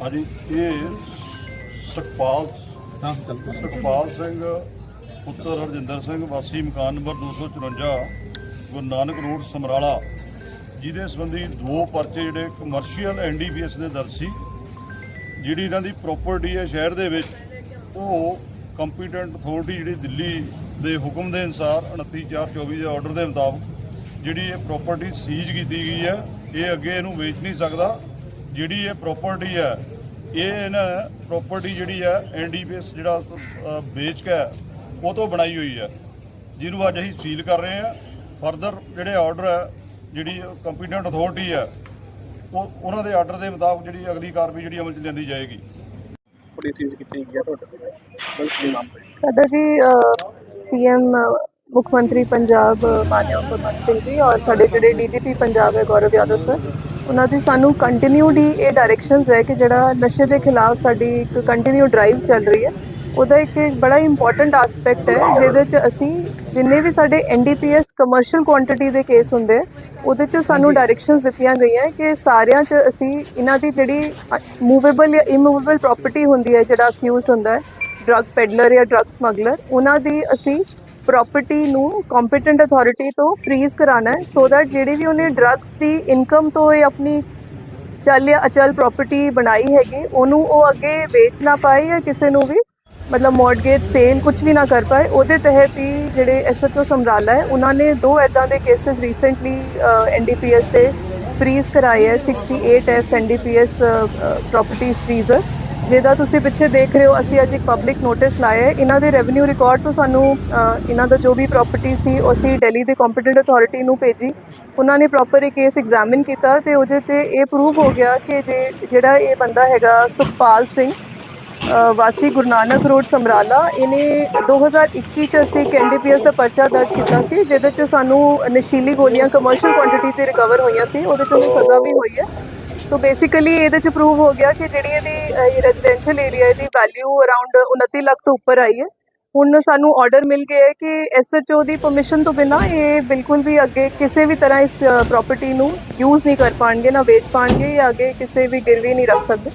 ਹਾਂਜੀ ਇਹ ਸੁਖਪਾਲ ਸੁਖਪਾਲ ਸਿੰਘ ਪੁੱਤਰ ਹਰਜਿੰਦਰ ਸਿੰਘ ਵਾਸੀ ਮਕਾਨ ਨੰਬਰ 254 ਗੁਰੂ ਨਾਨਕ ਰੋਡ ਸਮਰਾਲਾ। ਜਿਹਦੇ ਸੰਬੰਧੀ ਦੋ ਪਰਚੇ ਜਿਹੜੇ ਕਮਰਸ਼ੀਅਲ ਐਨਡੀਪੀਐਸ ਦੇ ਦਰਜ ਸੀ ਜਿਹੜੀ ਇਹਨਾਂ ਦੀ ਪ੍ਰਾਪਰਟੀ ਹੈ ਸ਼ਹਿਰ ਦੇ ਵਿੱਚ ਉਹ ਕੰਪੀਟੈਂਟ ਅਥਾਰਟੀ ਜਿਹੜੀ ਦਿੱਲੀ ਦੇ ਹੁਕਮ ਦੇ ਅਨੁਸਾਰ 29424 ਦੇ ਆਰਡਰ ਦੇ ਮੁਤਾਬਕ ਜਿਹੜੀ ਇਹ ਪ੍ਰਾਪਰਟੀ ਸੀਜ਼ ਕੀਤੀ ਗਈ ਹੈ ਇਹ ਅੱਗੇ ਇਹਨੂੰ ਵੇਚ ਨਹੀਂ ਸਕਦਾ। ਜਿਹੜੀ ਇਹ ਪ੍ਰਾਪਰਟੀ ਹੈ ਇਹ ਇਹਨਾਂ ਪ੍ਰਾਪਰਟੀ ਜਿਹੜੀ ਹੈ ਐਨਡੀਪੀਐਸ ਜਿਹੜਾ ਵੇਚ ਕੇ ਉਹ ਤੋਂ ਬਣਾਈ ਹੋਈ ਹੈ ਜਿਹਨੂੰ ਅੱਜ ਅਸੀਂ ਸੀਲ ਕਰ ਰਹੇ ਹਾਂ ਫਰਦਰ ਜਿਹੜੇ ਆਰਡਰ ਹੈ ਜਿਹੜੀ ਕੰਪੀਟੈਂਟ ਅਥਾਰਟੀ ਹੈ ਉਹ ਉਹਨਾਂ ਦੇ ਆਰਡਰ ਦੇ ਮੁਤਾਬਕ ਜਿਹੜੀ ਅਗਲੀ ਕਾਰਵਾਈ ਜਿਹੜੀ ਅਮਲ ਚ ਲਿਆਂਦੀ ਜਾਏਗੀ। ਬੜੀ ਕੀਤੀ ਗਈ ਹੈ ਤੁਹਾਡੇ ਸਾਡਾ ਜੀ ਸੀਐਮ ਮੁੱਖ ਮੰਤਰੀ ਪੰਜਾਬ ਮਾਨਯੋਗ ਭਗਵੰਤ ਸਿੰਘ ਜੀ ਔਰ ਸਾਡੇ ਜਿਹੜੇ ਡੀਜੀਪੀ ਪੰਜਾਬ ਹੈ ਗੌਰਵ ਯਾਦਵ ਸਰ ਉਹਨਾਂ ਦੀ ਸਾਨੂੰ ਕੰਟੀਨਿਊਡ ਹੀ ਇਹ ਡਾਇਰੈਕਸ਼ਨਸ ਹੈ ਕਿ ਜਿਹੜਾ ਨਸ਼ੇ ਦੇ ਖਿਲਾਫ ਸਾਡੀ ਇੱਕ ਕੰਟੀਨਿਊ ਡਰਾਈਵ ਚੱਲ ਰਹੀ ਹੈ। ਉਹਦਾ ਇੱਕ ਬੜਾ ਇੰਪੋਰਟੈਂਟ ਐਸਪੈਕਟ ਹੈ ਜਿਹਦੇ ਚ ਅਸੀਂ ਜਿੰਨੇ ਵੀ ਸਾਡੇ ਐਨਡੀਪੀਐਸ ਕਮਰਸ਼ੀਅਲ ਕੁਆਂਟੀਟੀ ਦੇ ਕੇਸ ਹੁੰਦੇ ਉਹਦੇ ਚ ਸਾਨੂੰ ਡਾਇਰੈਕਸ਼ਨਸ ਦਿੱਤੀਆਂ ਗਈਆਂ ਕਿ ਸਾਰਿਆਂ ਚ ਅਸੀਂ ਇਹਨਾਂ ਦੀ ਜਿਹੜੀ ਮੂਵੇਬਲ ਜਾਂ ਇਮੂਵੇਬਲ ਪ੍ਰਾਪਰਟੀ ਹੁੰਦੀ ਹੈ ਜਿਹੜਾ ਅਕਿਊਜ਼ਡ ਹੁੰਦਾ ਹੈ ਡਰੱਗ ਪੈਡਲਰ ਜਾਂ ਡਰੱਗ ਸਮਗਲਰ ਉਹਨਾਂ ਦੀ ਅਸੀਂ ਪ੍ਰਾਪਰਟੀ ਨੂੰ ਕੰਪੀਟੈਂਟ ਅਥਾਰਟੀ ਤੋਂ ਫ੍ਰੀਜ਼ ਕਰਾਣਾ ਹੈ ਸੋ ਦੈਟ ਜਿਹੜੀ ਵੀ ਉਹਨੇ ਡਰੱਗਸ ਦੀ ਇਨਕਮ ਤੋਂ ਇਹ ਆਪਣੀ ਚੱਲ ਜਾਂ ਅਚਲ ਪ੍ਰਾਪਰਟੀ ਬਣਾਈ ਹੈਗੀ, ਉਹਨੂੰ ਉਹ ਅੱਗੇ ਵੇਚ ਨਾ ਪਾਏ ਜਾਂ ਕਿਸੇ ਨੂੰ ਵੀ, ਮਤਲਬ ਮੌਰਗੇਜ ਸੇਲ ਕੁਝ ਵੀ ਨਾ ਕਰ ਪਾਏ, ਉਹਦੇ ਤਹਿਤ ਹੀ ਜਿਹੜੇ ਐਸਐਚਓ ਸਮਰਾਲਾ ਹੈ, ਉਹਨਾਂ ਨੇ ਦੋ ਐਦਾਂ ਦੇ ਕੇसेस ਰੀਸੈਂਟਲੀ ਐਨਡੀਪੀਐਸ 'ਤੇ ਫ੍ਰੀਜ਼ ਕਰਾਏ ਹੈ 68 ਐਫ ਐਨਡੀਪੀਐਸ ਪ੍ਰਾਪਰਟੀ ਫ੍ਰੀਜ਼ਰ ਜਿਹਦਾ ਤੁਸੀਂ ਪਿੱਛੇ ਦੇਖ ਰਹੇ ਹੋ, ਅਸੀਂ ਅੱਜ ਇੱਕ ਪਬਲਿਕ ਨੋਟਿਸ ਲਾਇਆ ਹੈ। ਇਹਨਾਂ ਦੇ ਰੈਵਨਿਊ ਰਿਕਾਰਡ ਤੋਂ ਸਾਨੂੰ ਇਹਨਾਂ ਦਾ ਜੋ ਵੀ ਪ੍ਰਾਪਰਟੀ ਸੀ, ਉਹ ਅਸੀਂ ਦਿੱਲੀ ਦੇ ਕੰਪੀਟੈਂਟ ਅਥਾਰਟੀ ਨੂੰ ਭੇਜੀ। ਉਹਨਾਂ ਨੇ ਪ੍ਰੋਪਰ ਇਹ ਕੇਸ ਐਗਜ਼ਾਮਿਨ ਕੀਤਾ ਤੇ ਉਹਦੇ 'ਚ ਇਹ ਪ੍ਰੂਵ ਹੋ ਗਿਆ ਕਿ ਜੇ, ਜਿਹੜਾ ਇਹ ਬੰਦਾ ਹੈਗਾ ਸੁਖਪਾਲ ਸਿੰਘ ਵਾਸੀ ਗੁਰੂ ਨਾਨਕ ਰੋਡ, ਸਮਰਾਲਾ, ਇਹਨੇ 2021 ਚ ਅਸੀਂ ਇੱਕ ਐਨਡੀਪੀਐਸ ਦਾ ਪਰਚਾ ਦਰਜ ਕੀਤਾ ਸੀ, ਜਿਹਦੇ ਚ ਸਾਨੂੰ ਨਸ਼ੀਲੀ ਗੋਲੀਆਂ ਕਮਰਸ਼ੀਅਲ ਕੁਆਂਟੀਟੀ ਤੇ ਰਿਕਵਰ ਹੋਈਆਂ ਸੀ, ਉਹਦੇ ਚ ਉਹਨੂੰ ਸਜ਼ਾ ਵੀ ਹੋਈ ਹੈ। ਸੋ ਬੇਸਿਕਲੀ ਇਹਦੇ ਚ ਪ੍ਰੂਵ ਹੋ ਗਿਆ ਕਿ ਜਿਹੜੀ ਇਹਦੀ ਰੈਜ਼ੀਡੈਂਸ਼ੀਅਲ ਏਰੀਆ ਦੀ ਵੈਲਿਊ ਅਰਾਊਂਡ 29 ਲੱਖ ਤੋਂ ਉੱਪਰ ਆਈ ਹੈ। ਹੁਣ ਸਾਨੂੰ ਆਰਡਰ ਮਿਲ ਗਿਆ ਹੈ ਕਿ ਐਸਐਚਓ ਦੀ ਪਰਮਿਸ਼ਨ ਤੋਂ ਬਿਨਾ ਇਹ ਬਿਲਕੁਲ ਵੀ ਅੱਗੇ ਕਿਸੇ ਵੀ ਤਰ੍ਹਾਂ ਇਸ ਪ੍ਰਾਪਰਟੀ ਨੂੰ ਯੂਜ਼ ਨਹੀਂ ਕਰ ਪਾਣਗੇ, ਨਾ ਵੇਚ ਪਾਣਗੇ ਜਾਂ ਅੱਗੇ ਕਿਸੇ ਵੀ ਗਿਰਵੀ ਨਹੀਂ ਰੱਖ ਸਕਦੇ।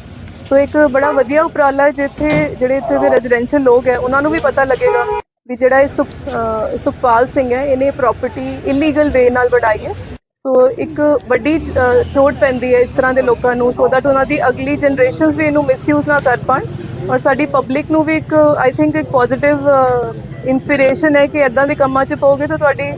ਸੋ ਇੱਕ ਬੜਾ ਵਧੀਆ ਉਪਰਾਲਾ ਜਿੱਥੇ, ਜਿਹੜੇ ਇੱਥੇ ਦੇ ਰੈਜ਼ੀਡੈਂਸ਼ੀਅਲ ਲੋਕ ਹੈ, ਉਹਨਾਂ ਨੂੰ ਵੀ ਪਤਾ ਲੱਗੇਗਾ ਵੀ ਜਿਹੜਾ ਇਹ ਸੁਖ ਸੁਖਪਾਲ ਸਿੰਘ ਹੈ, ਇਹਨੇ ਪ੍ਰਾਪਰਟੀ ਇਲੀਗਲ ਵੇ ਨਾਲ ਬਣਾਈ ਹੈ। ਸੋ ਇੱਕ ਵੱਡੀ ਚੋਟ ਪੈਂਦੀ ਹੈ ਇਸ ਤਰ੍ਹਾਂ ਦੇ ਲੋਕਾਂ ਨੂੰ ਸੋ ਦੈਟ ਉਹਨਾਂ ਦੀ ਅਗਲੀ ਜਨਰੇਸ਼ਨਸ ਵੀ ਇਹਨੂੰ ਮਿਸਯੂਜ਼ ਨਾ ਕਰ ਪਾਣ। ਔਰ ਸਾਡੀ ਪਬਲਿਕ ਨੂੰ ਵੀ ਇੱਕ ਆਈ ਥਿੰਕ ਇੱਕ ਪੋਜ਼ਿਟਿਵ ਇਨਸਪੀਰੇਸ਼ਨ ਹੈ ਕਿ ਇਦਾਂ ਦੇ ਕੰਮਾਂ 'ਚ ਪਾਓਗੇ ਤਾਂ ਤੁਹਾਡੀ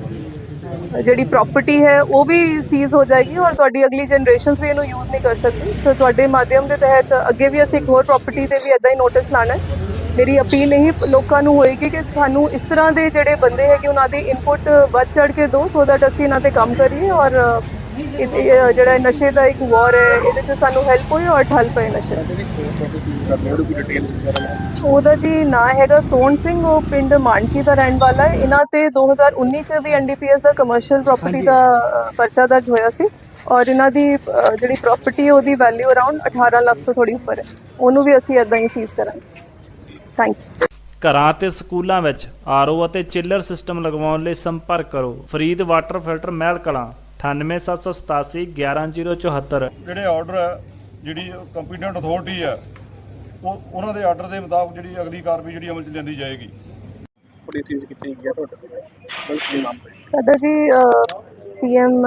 ਜਿਹੜੀ ਪ੍ਰਾਪਰਟੀ ਹੈ, ਉਹ ਵੀ ਸੀਜ਼ ਹੋ ਜਾਏਗੀ ਔਰ ਤੁਹਾਡੀ ਅਗਲੀ ਜਨਰੇਸ਼ਨਸ ਵੀ ਇਹਨੂੰ ਯੂਜ਼ ਨਹੀਂ ਕਰ ਸਕਦੀ। ਸੋ ਤੁਹਾਡੇ ਮਾਧਿਅਮ ਦੇ ਤਹਿਤ ਅੱਗੇ ਵੀ ਅਸੀਂ ਇੱਕ ਹੋਰ ਪ੍ਰਾਪਰਟੀ ਤੇ ਵੀ ਇਦਾਂ ਹੀ ਨੋਟਿਸ ਲਾਣਾ ਹੈ। ਮੇਰੀ ਅਪੀਲ ਇਹ ਲੋਕਾਂ ਨੂੰ ਹੋਏਗੀ ਕਿ ਸਾਨੂੰ ਇਸ ਤਰ੍ਹਾਂ ਦੇ ਜਿਹੜੇ ਬੰਦੇ ਹੈਗੇ ਉਹਨਾਂ ਦੀ ਇਨਪੁਟ ਵੱਧ ਚੜ ਕੇ ਦਿਓ ਸੋ ਦੈਟ ਅਸੀਂ ਇਹਨਾਂ ਤੇ ਕੰਮ ਕਰੀਏ ਔਰ ਜਿਹੜਾ ਨਸ਼ੇ ਦਾ ਇੱਕ ਵਾਰ ਹੈ ਇਹਦੇ 'ਚ ਸਾਨੂੰ ਹੈਲਪ ਹੋਏ ਔਰ ਠੱਲ ਪਏ ਨਸ਼ੇ। ਦਾ ਉਹਦਾ ਜੀ ਨਾਂ ਹੈਗਾ ਸੋਹਣ ਸਿੰਘ ਉਹ ਪਿੰਡ ਮਾਨਕੀ ਦਾ ਰਹਿਣ ਵਾਲਾ ਹੈ। ਇਹਨਾਂ ਤੇ 2019 ਚ ਵੀ ਐਨਡੀਪੀਐਸ ਦਾ ਕਮਰਸ਼ੀਅਲ ਪ੍ਰਾਪਰਟੀ ਦਾ ਪਰਚਾ ਦਰਜ ਹੋਇਆ ਸੀ ਔਰ ਇਹਨਾਂ ਦੀ ਜਿਹੜੀ ਪ੍ਰਾਪਰਟੀ ਉਹਦੀ ਵੈਲਿਊ ਅਰਾਊਂਡ 18 ਲੱਖ ਤੋਂ ਥੋੜੀ ਉੱਪਰ ਹੈ। ਉਹਨੂੰ ਵੀ ਅਸੀਂ ਇਦਾਂ ਹੀ ਸੀਜ਼ ਕਰਾਂਗੇ। ਥੈਂਕ ਯੂ ਘਰਾਂ ਤੇ ਸਕੂਲਾਂ ਵਿੱਚ ਆਰਓ ਅਤੇ ਚਿੱਲਰ ਸਿਸਟਮ ਲਗਵਾਉਣ ਲਈ ਸੰਪਰਕ ਕਰੋ। ਫਰੀਦ ਵਾਟਰ ਫਿਲਟਰ ਮਹਿਲ ਕਲਾਂ 98787 11074 ਜਿਹੜੇ ਆਰਡਰ ਹੈ ਜਿਹੜੀ ਕੰਪੀਟੈਂਟ ਅਥਾਰਟੀ ਹੈ ਉਹ ਉਹਨਾਂ ਦੇ ਆਰਡਰ ਦੇ ਮੁਤਾਬਕ ਜਿਹੜੀ ਅਗਲੀ ਕਾਰਵਾਈ ਜਿਹੜੀ ਅਮਲ ਚ ਲਿਆਂਦੀ ਜਾਏਗੀ। ਕੀਤੀ ਗਈ ਹੈ ਤੁਹਾਡੇ ਸਾਡਾ ਜੀ ਸੀਐਮ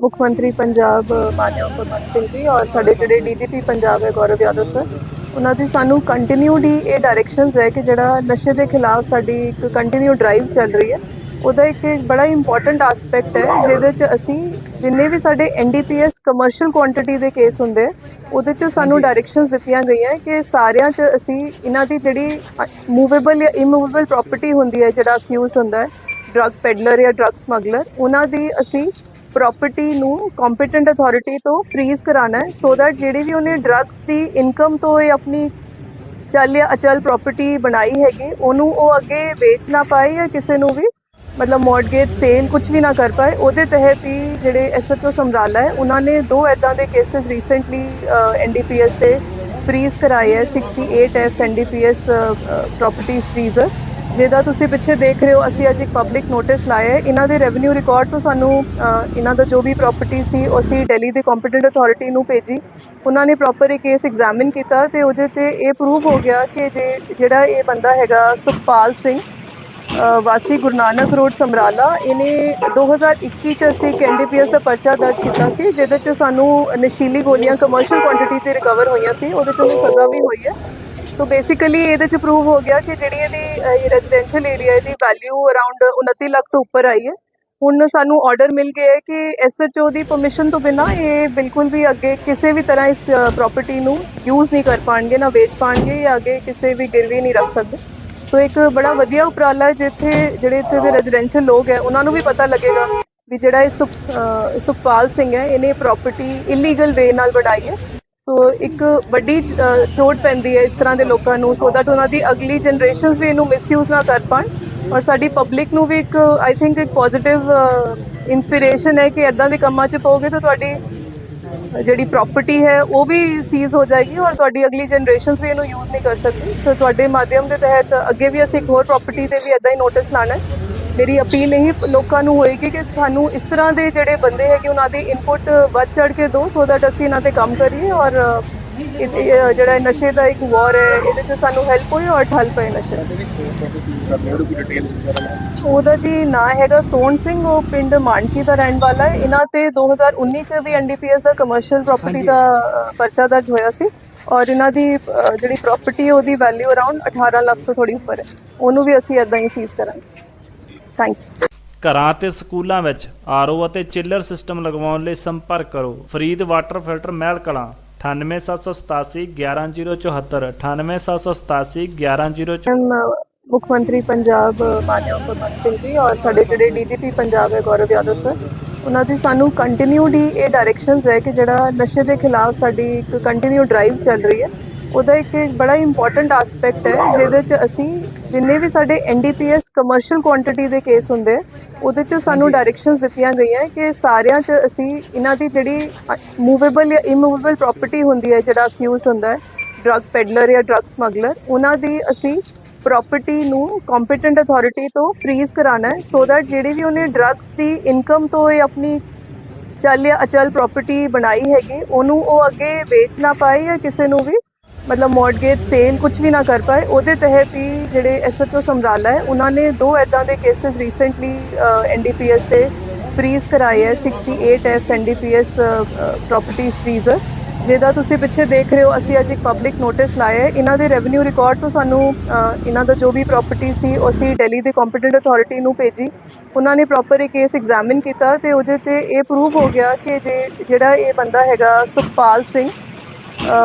ਮੁੱਖ ਮੰਤਰੀ ਪੰਜਾਬ ਮਾਨਯੋਗ ਭਗਵੰਤ ਸਿੰਘ ਜੀ ਔਰ ਸਾਡੇ ਜਿਹੜੇ ਡੀਜੀਪੀ ਪੰਜਾਬ ਹੈ ਗੌਰਵ ਯਾਦਵ ਸਰ। ਉਹਨਾਂ ਦੀ ਸਾਨੂੰ ਕੰਟੀਨਿਊਡ ਹੀ ਇਹ ਡਾਇਰੈਕਸ਼ਨਸ ਹੈ ਕਿ ਜਿਹੜਾ ਨਸ਼ੇ ਦੇ ਖਿਲਾਫ ਸਾਡੀ ਇੱਕ ਕੰਟੀਨਿਊ ਡਰਾਈਵ ਚੱਲ ਰਹੀ ਹੈ ਉਹਦਾ ਇੱਕ ਬੜਾ ਇੰਪੋਰਟੈਂਟ ਐਸਪੈਕਟ ਹੈ ਜਿਹਦੇ ਚ ਅਸੀਂ ਜਿੰਨੇ ਵੀ ਸਾਡੇ ਐਨਡੀਪੀਐਸ ਕਮਰਸ਼ੀਅਲ ਕੁਆਂਟੀਟੀ ਦੇ ਕੇਸ ਹੁੰਦੇ ਉਹਦੇ ਚ ਸਾਨੂੰ ਡਾਇਰੈਕਸ਼ਨਸ ਦਿੱਤੀਆਂ ਗਈਆਂ ਕਿ ਸਾਰਿਆਂ ਚ ਅਸੀਂ ਇਹਨਾਂ ਦੀ ਜਿਹੜੀ ਮੂਵੇਬਲ ਜਾਂ ਇਮੂਵੇਬਲ ਪ੍ਰਾਪਰਟੀ ਹੁੰਦੀ ਹੈ ਜਿਹੜਾ ਅਕਿਊਜ਼ਡ ਹੁੰਦਾ ਹੈ ਡਰੱਗ ਪੈਡਲਰ ਜਾਂ ਡਰੱਗ ਸਮਗਲਰ ਉਹਨਾਂ ਦੀ ਅਸੀਂ ਪ੍ਰਾਪਰਟੀ ਨੂੰ ਕੰਪੀਟੈਂਟ ਅਥਾਰਟੀ ਤੋਂ ਫ੍ਰੀਜ਼ ਕਰਾਣਾ ਹੈ ਸੋ ਦੈਟ ਜਿਹੜੀ ਵੀ ਉਹਨੇ ਡਰੱਗਸ ਦੀ ਇਨਕਮ ਤੋਂ ਇਹ ਆਪਣੀ ਚੱਲ ਜਾਂ ਅਚਲ ਪ੍ਰਾਪਰਟੀ ਬਣਾਈ ਹੈਗੀ, ਉਹਨੂੰ ਉਹ ਅੱਗੇ ਵੇਚ ਨਾ ਪਾਏ ਜਾਂ ਕਿਸੇ ਨੂੰ ਵੀ, ਮਤਲਬ ਮੌਰਗੇਜ ਸੇਲ ਕੁਝ ਵੀ ਨਾ ਕਰ ਪਾਏ, ਉਹਦੇ ਤਹਿਤ ਹੀ ਜਿਹੜੇ ਐਸਐਚਓ ਸਮਰਾਲਾ ਹੈ, ਉਹਨਾਂ ਨੇ ਦੋ ਐਦਾਂ ਦੇ ਕੇसेस ਰੀਸੈਂਟਲੀ ਐਨਡੀਪੀਐਸ 'ਤੇ ਫ੍ਰੀਜ਼ ਕਰਾਏ ਹੈ 68 ਐਫ ਐਨਡੀਪੀਐਸ ਪ੍ਰਾਪਰਟੀ ਫ੍ਰੀਜ਼ਰ ਜਿਹਦਾ ਤੁਸੀਂ ਪਿੱਛੇ ਦੇਖ ਰਹੇ ਹੋ, ਅਸੀਂ ਅੱਜ ਇੱਕ ਪਬਲਿਕ ਨੋਟਿਸ ਲਾਇਆ ਹੈ। ਇਹਨਾਂ ਦੇ ਰੈਵਨਿਊ ਰਿਕਾਰਡ ਤੋਂ ਸਾਨੂੰ ਇਹਨਾਂ ਦਾ ਜੋ ਵੀ ਪ੍ਰਾਪਰਟੀ ਸੀ, ਉਹ ਅਸੀਂ ਦਿੱਲੀ ਦੇ ਕੰਪੀਟੈਂਟ ਅਥਾਰਟੀ ਨੂੰ ਭੇਜੀ। ਉਹਨਾਂ ਨੇ ਪ੍ਰੋਪਰ ਇਹ ਕੇਸ ਐਗਜ਼ਾਮਿਨ ਕੀਤਾ ਤੇ ਉਹਦੇ 'ਚ ਇਹ ਪ੍ਰੂਵ ਹੋ ਗਿਆ ਕਿ ਜੇ, ਜਿਹੜਾ ਇਹ ਬੰਦਾ ਹੈਗਾ ਸੁਖਪਾਲ ਸਿੰਘ ਵਾਸੀ ਗੁਰੂ ਨਾਨਕ ਰੋਡ, ਸਮਰਾਲਾ, ਇਹਨੇ 2021 ਚ ਅਸੀਂ ਇੱਕ ਐਨਡੀਪੀਐਸ ਦਾ ਪਰਚਾ ਦਰਜ ਕੀਤਾ ਸੀ, ਜਿਹਦੇ ਚ ਸਾਨੂੰ ਨਸ਼ੀਲੀ ਗੋਲੀਆਂ ਕਮਰਸ਼ੀਅਲ ਕੁਆਂਟੀਟੀ ਤੇ ਰਿਕਵਰ ਹੋਈਆਂ ਸੀ, ਉਹਦੇ ਚ ਉਹਨੂੰ ਸਜ਼ਾ ਵੀ ਹੋਈ ਹੈ। ਸੋ ਬੇਸਿਕਲੀ ਇਹਦੇ ਚ ਪ੍ਰੂਵ ਹੋ ਗਿਆ ਕਿ ਜਿਹੜੀ ਇਹਦੀ ਰੈਜ਼ੀਡੈਂਸ਼ੀਅਲ ਏਰੀਆ ਦੀ ਵੈਲਿਊ ਅਰਾਊਂਡ 29 ਲੱਖ ਤੋਂ ਉੱਪਰ ਆਈ ਹੈ। ਹੁਣ ਸਾਨੂੰ ਆਰਡਰ ਮਿਲ ਗਿਆ ਹੈ ਕਿ ਐਸਐਚਓ ਦੀ ਪਰਮਿਸ਼ਨ ਤੋਂ ਬਿਨਾ ਇਹ ਬਿਲਕੁਲ ਵੀ ਅੱਗੇ ਕਿਸੇ ਵੀ ਤਰ੍ਹਾਂ ਇਸ ਪ੍ਰਾਪਰਟੀ ਨੂੰ ਯੂਜ਼ ਨਹੀਂ ਕਰ ਪਾਣਗੇ, ਨਾ ਵੇਚ ਪਾਣਗੇ ਜਾਂ ਅੱਗੇ ਕਿਸੇ ਵੀ ਗਿਰਵੀ ਨਹੀਂ ਰੱਖ ਸਕਦੇ। ਸੋ ਇੱਕ ਬੜਾ ਵਧੀਆ ਉਪਰਾਲਾ ਜਿੱਥੇ, ਜਿਹੜੇ ਇੱਥੇ ਦੇ ਰੈਜ਼ੀਡੈਂਸ਼ੀਅਲ ਲੋਕ ਹੈ, ਉਹਨਾਂ ਨੂੰ ਵੀ ਪਤਾ ਲੱਗੇਗਾ ਵੀ ਜਿਹੜਾ ਇਹ ਸੁਖ ਸੁਖਪਾਲ ਸਿੰਘ ਹੈ, ਇਹਨੇ ਪ੍ਰਾਪਰਟੀ ਇਲੀਗਲ ਵੇ ਨਾਲ ਬਣਾਈ ਹੈ। ਸੋ ਇੱਕ ਵੱਡੀ ਚ- ਚੋਟ ਪੈਂਦੀ ਹੈ ਇਸ ਤਰ੍ਹਾਂ ਦੇ ਲੋਕਾਂ ਨੂੰ ਸੋ ਦੈਟ ਉਹਨਾਂ ਦੀ ਅਗਲੀ ਜਨਰੇਸ਼ਨਸ ਵੀ ਇਹਨੂੰ ਮਿਸਯੂਜ਼ ਨਾ ਕਰ ਪਾਣ। ਔਰ ਸਾਡੀ ਪਬਲਿਕ ਨੂੰ ਵੀ ਇੱਕ ਆਈ ਥਿੰਕ ਇੱਕ ਪੋਜ਼ਿਟਿਵ ਇਨਸਪੀਰੇਸ਼ਨ ਹੈ ਕਿ ਇਦਾਂ ਦੇ ਕੰਮਾਂ 'ਚ ਪਾਓਗੇ ਤਾਂ ਤੁਹਾਡੀ ਜਿਹੜੀ ਪ੍ਰਾਪਰਟੀ ਹੈ ਉਹ ਵੀ ਸੀਜ਼ ਹੋ ਜਾਏਗੀ ਔਰ ਤੁਹਾਡੀ ਅਗਲੀ ਜਨਰੇਸ਼ਨਸ ਵੀ ਇਹਨੂੰ ਯੂਜ਼ ਨਹੀਂ ਕਰ ਸਕਦੀ। ਸੋ ਤੁਹਾਡੇ ਮਾਧਿਅਮ ਦੇ ਤਹਿਤ ਅੱਗੇ ਵੀ ਅਸੀਂ ਇੱਕ ਹੋਰ ਪ੍ਰਾਪਰਟੀ ਤੇ ਵੀ ਇਦਾਂ ਹੀ ਨੋਟਿਸ ਲਾਣਾ ਹੈ। ਮੇਰੀ ਅਪੀਲ ਇਹੀ ਲੋਕਾਂ ਨੂੰ ਹੋਏਗੀ ਕਿ ਸਾਨੂੰ ਇਸ ਤਰ੍ਹਾਂ ਦੇ ਜਿਹੜੇ ਬੰਦੇ ਹੈਗੇ ਉਹਨਾਂ ਦੀ ਇਨਪੁਟ ਵੱਧ ਚੜ ਕੇ ਦਿਓ ਸੋ ਦੈਟ ਅਸੀਂ ਇਹਨਾਂ ਤੇ ਕੰਮ ਕਰੀਏ ਔਰ ਜਿਹੜਾ ਨਸ਼ੇ ਦਾ ਇੱਕ ਵਾਰ ਹੈ ਇਹਦੇ 'ਚ ਸਾਨੂੰ ਹੈਲਪ ਹੋਏ ਔਰ ਠੱਲ ਪਏ ਨਸ਼ੇ। ਉਹਦੀ ਜੀ ਨਾਂ ਹੈਗਾ ਸੋਹਣ ਸਿੰਘ ਉਹ ਪਿੰਡ ਮਾਨਕੀ ਦਾ ਰਹਿਣ ਵਾਲਾ ਹੈ। ਇਹਨਾਂ ਤੇ 2019 ਚ ਵੀ ਐਨਡੀਪੀਐਸ ਦਾ ਕਮਰਸ਼ੀਅਲ ਪ੍ਰਾਪਰਟੀ ਦਾ ਪਰਚਾ ਦਰਜ ਹੋਇਆ ਸੀ ਔਰ ਇਹਨਾਂ ਦੀ ਜਿਹੜੀ ਪ੍ਰਾਪਰਟੀ ਹੈ ਉਹਦੀ ਵੈਲਿਊ ਅਰਾਊਂਡ 18 ਲੱਖ ਤੋਂ ਥੋੜੀ ਉੱਪਰ ਹੈ। ਉਹਨੂੰ ਵੀ ਅਸੀਂ ਇਦਾਂ ਹੀ ਸੀਜ਼ ਕਰਾਂਗੇ। ਥੈਂਕ ਯੂ ਘਰਾਂ ਤੇ ਸਕੂਲਾਂ ਵਿੱਚ ਆਰਓ ਅਤੇ ਚਿੱਲਰ ਸਿਸਟਮ ਲਗਵਾਉਣ ਲਈ ਸੰਪਰਕ ਕਰੋ। ਫਰੀਦ ਵਾਟਰ ਫਿਲਟਰ ਮਹਿਲ ਕਲਾਂ 98787 11074 98787 11074 ਮੈਂ ਮੁੱਖ ਮੰਤਰੀ ਪੰਜਾਬ ਮਾਨਯੋਗ ਭਗਵੰਤ ਸਿੰਘ ਜੀ ਔਰ ਸਾਡੇ ਜਿਹੜੇ ਡੀਜੀਪੀ ਪੰਜਾਬ ਹੈ ਗੌਰਵ ਯਾਦਵ ਸਰ ਉਹਨਾਂ ਦੀ ਸਾਨੂੰ ਕੰਟੀਨਿਊਡੀ ਇਹ ਡਾਇਰੈਕਸ਼ਨਸ ਹੈ ਕਿ ਜਿਹੜਾ ਨਸ਼ੇ ਦੇ ਖਿਲਾਫ ਸਾਡੀ ਇੱਕ ਕੰਟੀਨਿਊ ਡਰਾਈਵ ਚੱਲ ਰਹੀ ਹੈ। ਉਹਦਾ ਇੱਕ ਬੜਾ ਇੰਪੋਰਟੈਂਟ ਐਸਪੈਕਟ ਹੈ ਜਿਹਦੇ 'ਚ ਅਸੀਂ ਜਿੰਨੇ ਵੀ ਸਾਡੇ ਐਨਡੀਪੀਐਸ ਕਮਰਸ਼ੀਅਲ ਕੁਆਂਟੀਟੀ ਦੇ ਕੇਸ ਹੁੰਦੇ ਉਹਦੇ 'ਚ ਸਾਨੂੰ ਡਾਇਰੈਕਸ਼ਨਸ ਦਿੱਤੀਆਂ ਗਈਆਂ ਕਿ ਸਾਰਿਆਂ 'ਚ ਅਸੀਂ ਇਹਨਾਂ ਦੀ ਜਿਹੜੀ ਮੂਵੇਬਲ ਜਾਂ ਇਮੂਵੇਬਲ ਪ੍ਰਾਪਰਟੀ ਹੁੰਦੀ ਹੈ ਜਿਹੜਾ ਅਕਿਊਜ਼ਡ ਹੁੰਦਾ ਹੈ ਡਰੱਗ ਪੈਡਲਰ ਜਾਂ ਡਰੱਗ ਸਮਗਲਰ ਉਹਨਾਂ ਦੀ ਅਸੀਂ ਪ੍ਰਾਪਰਟੀ ਨੂੰ ਕੰਪੀਟੈਂਟ ਅਥਾਰਟੀ ਤੋਂ ਫ੍ਰੀਜ਼ ਕਰਾਣਾ ਹੈ ਸੋ ਦੈਟ ਜਿਹੜੀ ਵੀ ਉਹਨੇ ਡਰੱਗਸ ਦੀ ਇਨਕਮ ਤੋਂ ਇਹ ਆਪਣੀ ਚੱਲ ਜਾਂ ਅਚਲ ਪ੍ਰਾਪਰਟੀ ਬਣਾਈ ਹੈਗੀ ਉਹਨੂੰ ਉਹ ਅੱਗੇ ਵੇਚ ਨਾ ਪਾਏ ਜਾਂ ਕਿਸੇ ਨੂੰ ਵੀ ਮਤਲਬ ਮੌਰਗੇਜ ਸੇਲ ਕੁਝ ਵੀ ਨਾ ਕਰ ਪਾਏ, ਉਹਦੇ ਤਹਿਤ ਹੀ ਜਿਹੜੇ ਐਸਐਚਓ ਸਮਰਾਲਾ ਹੈ, ਉਹਨਾਂ ਨੇ ਦੋ ਐਦਾਂ ਦੇ ਕੇसेस ਰੀਸੈਂਟਲੀ ਐਨਡੀਪੀਐਸ ਤੇ ਫ੍ਰੀਜ਼ ਕਰਾਏ ਹੈ 68 ਐਫ ਐਨਡੀਪੀਐਸ ਪ੍ਰਾਪਰਟੀ ਫ੍ਰੀਜ਼ਰ ਜਿਹਦਾ ਤੁਸੀਂ ਪਿੱਛੇ ਦੇਖ ਰਹੇ ਹੋ, ਅਸੀਂ ਅੱਜ ਇੱਕ ਪਬਲਿਕ ਨੋਟਿਸ ਲਾਇਆ ਹੈ, ਇਹਨਾਂ ਦੇ ਰੈਵਨਿਊ ਰਿਕਾਰਡ ਤੋਂ ਸਾਨੂੰ ਇਹਨਾਂ ਦਾ ਜੋ ਵੀ ਪ੍ਰਾਪਰਟੀ ਸੀ, ਉਹ ਅਸੀਂ ਦਿੱਲੀ ਦੇ ਕੰਪੀਟੈਂਟ ਅਥਾਰਟੀ ਨੂੰ ਭੇਜੀ, ਉਹਨਾਂ ਨੇ ਪ੍ਰੋਪਰ ਇਹ ਕੇਸ ਐਗਜ਼ਾਮਿਨ ਕੀਤਾ ਤੇ ਉਹਦੇ 'ਚ ਇਹ ਪ੍ਰੂਵ ਹੋ ਗਿਆ ਕਿ ਜੇ, ਜਿਹੜਾ ਇਹ ਬੰਦਾ ਹੈਗਾ ਸੁਖਪਾਲ ਸਿੰਘ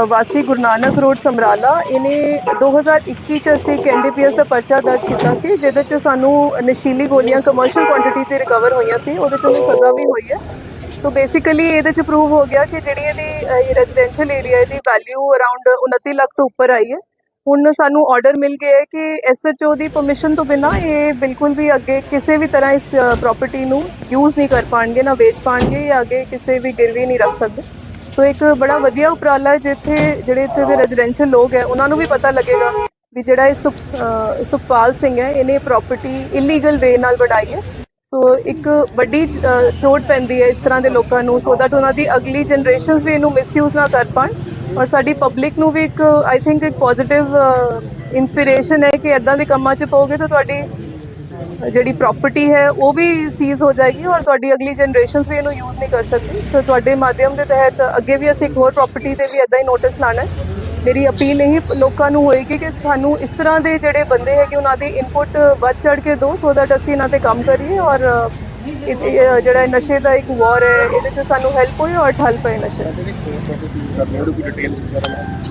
ਵਾਸੀ ਗੁਰੂ ਨਾਨਕ ਰੋਡ ਸਮਰਾਲਾ, ਇਹਨੇ 2021 ਚ ਅਸੀਂ ਇੱਕ ਐਨਡੀਪੀਐਸ ਦਾ ਪਰਚਾ ਦਰਜ ਕੀਤਾ ਸੀ, ਜਿਹਦੇ ਚ ਸਾਨੂੰ ਨਸ਼ੀਲੀ ਗੋਲੀਆਂ ਕਮਰਸ਼ੀਅਲ ਕੁਆਂਟੀਟੀ ਤੇ ਰਿਕਵਰ ਹੋਈਆਂ ਸੀ, ਉਹਦੇ ਚ ਉਹਨੂੰ ਸਜ਼ਾ ਵੀ ਹੋਈ ਹੈ। ਸੋ ਬੇਸਿਕਲੀ ਇਹਦੇ ਚ ਪ੍ਰੂਵ ਹੋ ਗਿਆ ਕਿ ਜਿਹੜੀ ਇਹਦੀ ਰੈਜ਼ੀਡੈਂਸ਼ੀਅਲ ਏਰੀਆ ਦੀ ਵੈਲਿਊ ਅਰਾਊਂਡ 29 ਲੱਖ ਤੋਂ ਉੱਪਰ ਆਈ ਹੈ। ਹੁਣ ਸਾਨੂੰ ਆਰਡਰ ਮਿਲ ਗਿਆ ਹੈ ਕਿ ਐਸਐਚਓ ਦੀ ਪਰਮਿਸ਼ਨ ਤੋਂ ਬਿਨਾ ਇਹ ਬਿਲਕੁਲ ਵੀ ਅੱਗੇ ਕਿਸੇ ਵੀ ਤਰ੍ਹਾਂ ਇਸ ਪ੍ਰਾਪਰਟੀ ਨੂੰ ਯੂਜ਼ ਨਹੀਂ ਕਰ ਪਾਣਗੇ, ਨਾ ਵੇਚ ਪਾਣਗੇ ਜਾਂ ਅੱਗੇ ਕਿਸੇ ਵੀ ਗਿਰਵੀ ਨਹੀਂ ਰੱਖ ਸਕਦੇ। ਸੋ ਇੱਕ ਬੜਾ ਵਧੀਆ ਉਪਰਾਲਾ ਜਿੱਥੇ ਜਿਹੜੇ ਇੱਥੇ ਦੇ ਰੈਜ਼ੀਡੈਂਸ਼ੀਅਲ ਲੋਕ ਹੈ, ਉਹਨਾਂ ਨੂੰ ਵੀ ਪਤਾ ਲੱਗੇਗਾ ਵੀ ਜਿਹੜਾ ਇਹ ਸੁਖ ਸੁਖਪਾਲ ਸਿੰਘ ਹੈ, ਇਹਨੇ ਪ੍ਰਾਪਰਟੀ ਇਲੀਗਲ ਵੇ ਨਾਲ ਬਣਾਈ ਹੈ। ਸੋ ਇੱਕ ਵੱਡੀ ਚੋਟ ਪੈਂਦੀ ਹੈ ਇਸ ਤਰ੍ਹਾਂ ਦੇ ਲੋਕਾਂ ਨੂੰ ਸੋ ਦੈਟ ਉਹਨਾਂ ਦੀ ਅਗਲੀ ਜਨਰੇਸ਼ਨਸ ਵੀ ਇਹਨੂੰ ਮਿਸਯੂਜ਼ ਨਾ ਕਰ ਪਾਣ। ਔਰ ਸਾਡੀ ਪਬਲਿਕ ਨੂੰ ਵੀ ਇੱਕ ਆਈ ਥਿੰਕ ਇੱਕ ਪੋਜ਼ਿਟਿਵ ਇਨਸਪੀਰੇਸ਼ਨ ਹੈ ਕਿ ਇਦਾਂ ਦੇ ਕੰਮਾਂ 'ਚ ਪਾਓਗੇ ਤਾਂ ਤੁਹਾਡੀ ਜਿਹੜੀ ਪ੍ਰਾਪਰਟੀ ਹੈ, ਉਹ ਵੀ ਸੀਜ਼ ਹੋ ਜਾਏਗੀ ਔਰ ਤੁਹਾਡੀ ਅਗਲੀ ਜਨਰੇਸ਼ਨਸ ਵੀ ਇਹਨੂੰ ਯੂਜ਼ ਨਹੀਂ ਕਰ ਸਕਦੀ। ਸੋ ਤੁਹਾਡੇ ਮਾਧਿਅਮ ਦੇ ਤਹਿਤ ਅੱਗੇ ਵੀ ਅਸੀਂ ਇੱਕ ਹੋਰ ਪ੍ਰਾਪਰਟੀ ਤੇ ਵੀ ਇਦਾਂ ਹੀ ਨੋਟਿਸ ਲਾਣਾ ਹੈ। ਮੇਰੀ ਅਪੀਲ ਇਹ ਲੋਕਾਂ ਨੂੰ ਹੋਏਗੀ ਕਿ ਸਾਨੂੰ ਇਸ ਤਰ੍ਹਾਂ ਦੇ ਜਿਹੜੇ ਬੰਦੇ ਹੈਗੇ, ਉਹਨਾਂ ਦੀ ਇਨਪੁਟ ਵੱਧ ਚੜ ਕੇ ਦਿਓ ਸੋ ਦੈਟ ਅਸੀਂ ਇਹਨਾਂ ਤੇ ਕੰਮ ਕਰੀਏ ਔਰ ਇਹ- ਜਿਹੜਾ ਨਸ਼ੇ ਦਾ ਇੱਕ ਵਾਰ ਹੈ, ਇਹਦੇ 'ਚ ਸਾਨੂੰ ਹੈਲਪ ਹੋਏ ਔਰ ਠੱਲ ਪਏ ਨਸ਼ੇ?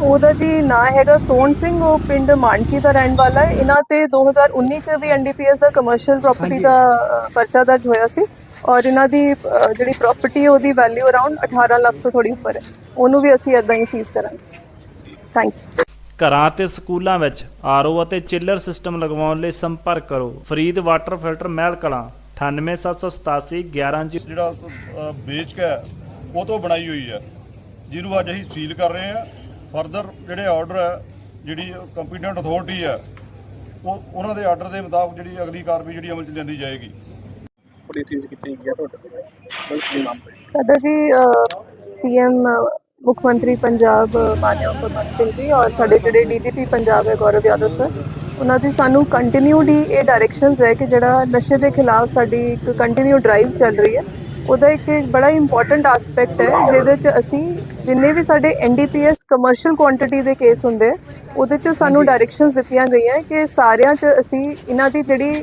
ਉਹਦਾ ਜੀ ਨਾਂ ਹੈਗਾ ਸੋਹਣ ਸਿੰਘ, ਉਹ ਪਿੰਡ ਮਾਨਕੀ ਦਾ ਰਹਿਣ ਵਾਲਾ ਹੈ। ਇਹਨਾਂ ਤੇ 2019 ਚ ਵੀ ਐਨਡੀਪੀਐਸ ਦਾ ਕਮਰਸ਼ੀਅਲ ਪ੍ਰਾਪਰਟੀ ਦਾ ਪਰਚਾ ਦਰਜ ਹੋਇਆ ਸੀ ਔਰ ਇਹਨਾਂ ਦੀ ਜਿਹੜੀ ਪ੍ਰਾਪਰਟੀ ਹੈ, ਉਹਦੀ ਵੈਲਿਊ ਅਰਾਊਂਡ 18 ਲੱਖ ਤੋਂ ਥੋੜੀ ਉੱਪਰ ਹੈ। ਉਹਨੂੰ ਵੀ ਅਸੀਂ ਇਦਾਂ ਹੀ ਸੀਜ਼ ਕਰਾਂਗੇ। ਥੈਂਕ ਯੂ ਘਰਾਂ ਤੇ ਸਕੂਲਾਂ ਵਿੱਚ ਆਰਓ ਅਤੇ ਚਿੱਲਰ ਸਿਸਟਮ ਲਗਵਾਉਣ ਲਈ ਸੰਪਰਕ ਕਰੋ। Farid water filter Mehal Kalan. 98787 110 ਜਿਹੜਾ ਅ, ਵੇਚ ਕੇ ਉਹ ਤੋਂ ਬਣਾਈ ਹੋਈ ਹੈ। ਜਿਹਨੂੰ ਅੱਜ ਅਸੀਂ ਸੀਲ ਕਰ ਰਹੇ ਹਾਂ। ਫਰਦਰ ਜਿਹੜੇ ਆਰਡਰ ਹੈ ਜਿਹੜੀ ਕੰਪੀਟੈਂਟ ਅਥਾਰਟੀ ਹੈ ਉਹ ਉਹਨਾਂ ਦੇ ਆਰਡਰ ਦੇ ਮੁਤਾਬਕ ਜਿਹੜੀ ਅਗਲੀ ਕਾਰਵਾਈ ਜਿਹੜੀ ਅਮਲ 'ਚ ਲਿਆਂਦੀ ਜਾਏਗੀ। ਕੀਤੀ ਗਈ ਤੁਹਾਡੇ ਕੋਲ? ਨਾਮ ਸਾਡਾ ਜੀ ਸੀਐਮ ਮੁੱਖ ਮੰਤਰੀ ਪੰਜਾਬ ਮਾਨਯੋਗ ਭਗਵੰਤ ਸਿੰਘ ਜੀ ਔਰ ਸਾਡੇ ਜਿਹੜੇ ਡੀਜੀਪੀ ਪੰਜਾਬ ਹੈ ਗੌਰਵ ਯਾਦਵ ਸਰ। ਉਹਨਾਂ ਦੀ ਸਾਨੂੰ ਕੰਟੀਨਿਊਡੀ ਇਹ ਡਾਇਰੈਕਸ਼ਨਸ ਹੈ ਕਿ ਜਿਹੜਾ ਨਸ਼ੇ ਦੇ ਖਿਲਾਫ ਸਾਡੀ ਇੱਕ ਕੰਟੀਨਿਊ ਡਰਾਈਵ ਚੱਲ ਰਹੀ ਹੈ। ਉਹਦਾ ਇੱਕ ਬੜਾ ਇੰਪੋਰਟੈਂਟ ਐਸਪੈਕਟ ਹੈ ਜਿਹਦੇ 'ਚ ਅਸੀਂ ਜਿੰਨੇ ਵੀ ਸਾਡੇ ਐਨਡੀਪੀਐਸ ਕਮਰਸ਼ੀਅਲ ਕੁਆਂਟੀਟੀ ਦੇ ਕੇਸ ਹੁੰਦੇ ਉਹਦੇ 'ਚ ਸਾਨੂੰ ਡਾਇਰੈਕਸ਼ਨਸ ਦਿੱਤੀਆਂ ਗਈਆਂ ਕਿ ਸਾਰਿਆਂ 'ਚ ਅਸੀਂ ਇਹਨਾਂ ਦੀ ਜਿਹੜੀ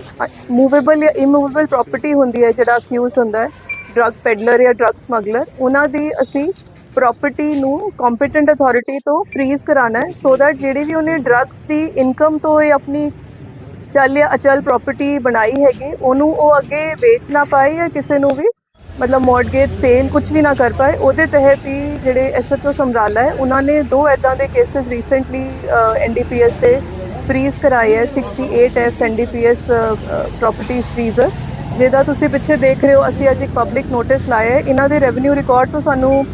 ਮੂਵੇਬਲ ਜਾਂ ਇਮੂਵੇਬਲ ਪ੍ਰਾਪਰਟੀ ਹੁੰਦੀ ਹੈ ਜਿਹੜਾ ਅਕਿਊਜ਼ਡ ਹੁੰਦਾ ਹੈ ਡਰੱਗ ਪੈਡਲਰ ਜਾਂ ਡਰੱਗ ਸਮਗਲਰ ਉਹਨਾਂ ਦੀ ਅਸੀਂ ਪ੍ਰਾਪਰਟੀ ਨੂੰ ਕੰਪੀਟੈਂਟ ਅਥਾਰਟੀ ਤੋਂ ਫ੍ਰੀਜ਼ ਕਰਾਣਾ ਹੈ ਸੋ ਦੈਟ ਜਿਹੜੀ ਵੀ ਉਹਨੇ ਡਰੱਗਸ ਦੀ ਇਨਕਮ ਤੋਂ ਇਹ ਆਪਣੀ ਚੱਲ ਜਾਂ ਅਚਲ ਪ੍ਰਾਪਰਟੀ ਬਣਾਈ ਹੈਗੀ, ਉਹਨੂੰ ਉਹ ਅੱਗੇ ਵੇਚ ਨਾ ਪਾਏ ਜਾਂ ਕਿਸੇ ਨੂੰ ਵੀ, ਮਤਲਬ ਮੌਰਗੇਜ ਸੇਲ ਕੁਝ ਵੀ ਨਾ ਕਰ ਪਾਏ, ਉਹਦੇ ਤਹਿਤ ਹੀ ਜਿਹੜੇ ਐਸਐਚਓ ਸਮਰਾਲਾ ਹੈ, ਉਹਨਾਂ ਨੇ ਦੋ ਐਦਾਂ ਦੇ ਕੇਸਸ ਰੀਸੈਂਟਲੀ ਐਨਡੀਪੀਐਸ 'ਤੇ ਫ੍ਰੀਜ਼ ਕਰਾਏ ਹੈ 68 ਐਫ ਐਨਡੀਪੀਐਸ ਪ੍ਰਾਪਰਟੀ ਫ੍ਰੀਜ਼ਰ ਜਿਹਦਾ ਤੁਸੀਂ ਪਿੱਛੇ ਦੇਖ ਰਹੇ ਹੋ, ਅਸੀਂ ਅੱਜ ਇੱਕ ਪਬਲਿਕ ਨੋਟਿਸ ਲਾਇਆ ਹੈ। ਇਹਨਾਂ ਦੇ ਰੈਵਨਿਊ ਰਿਕਾਰਡ ਤੋਂ ਸਾਨੂੰ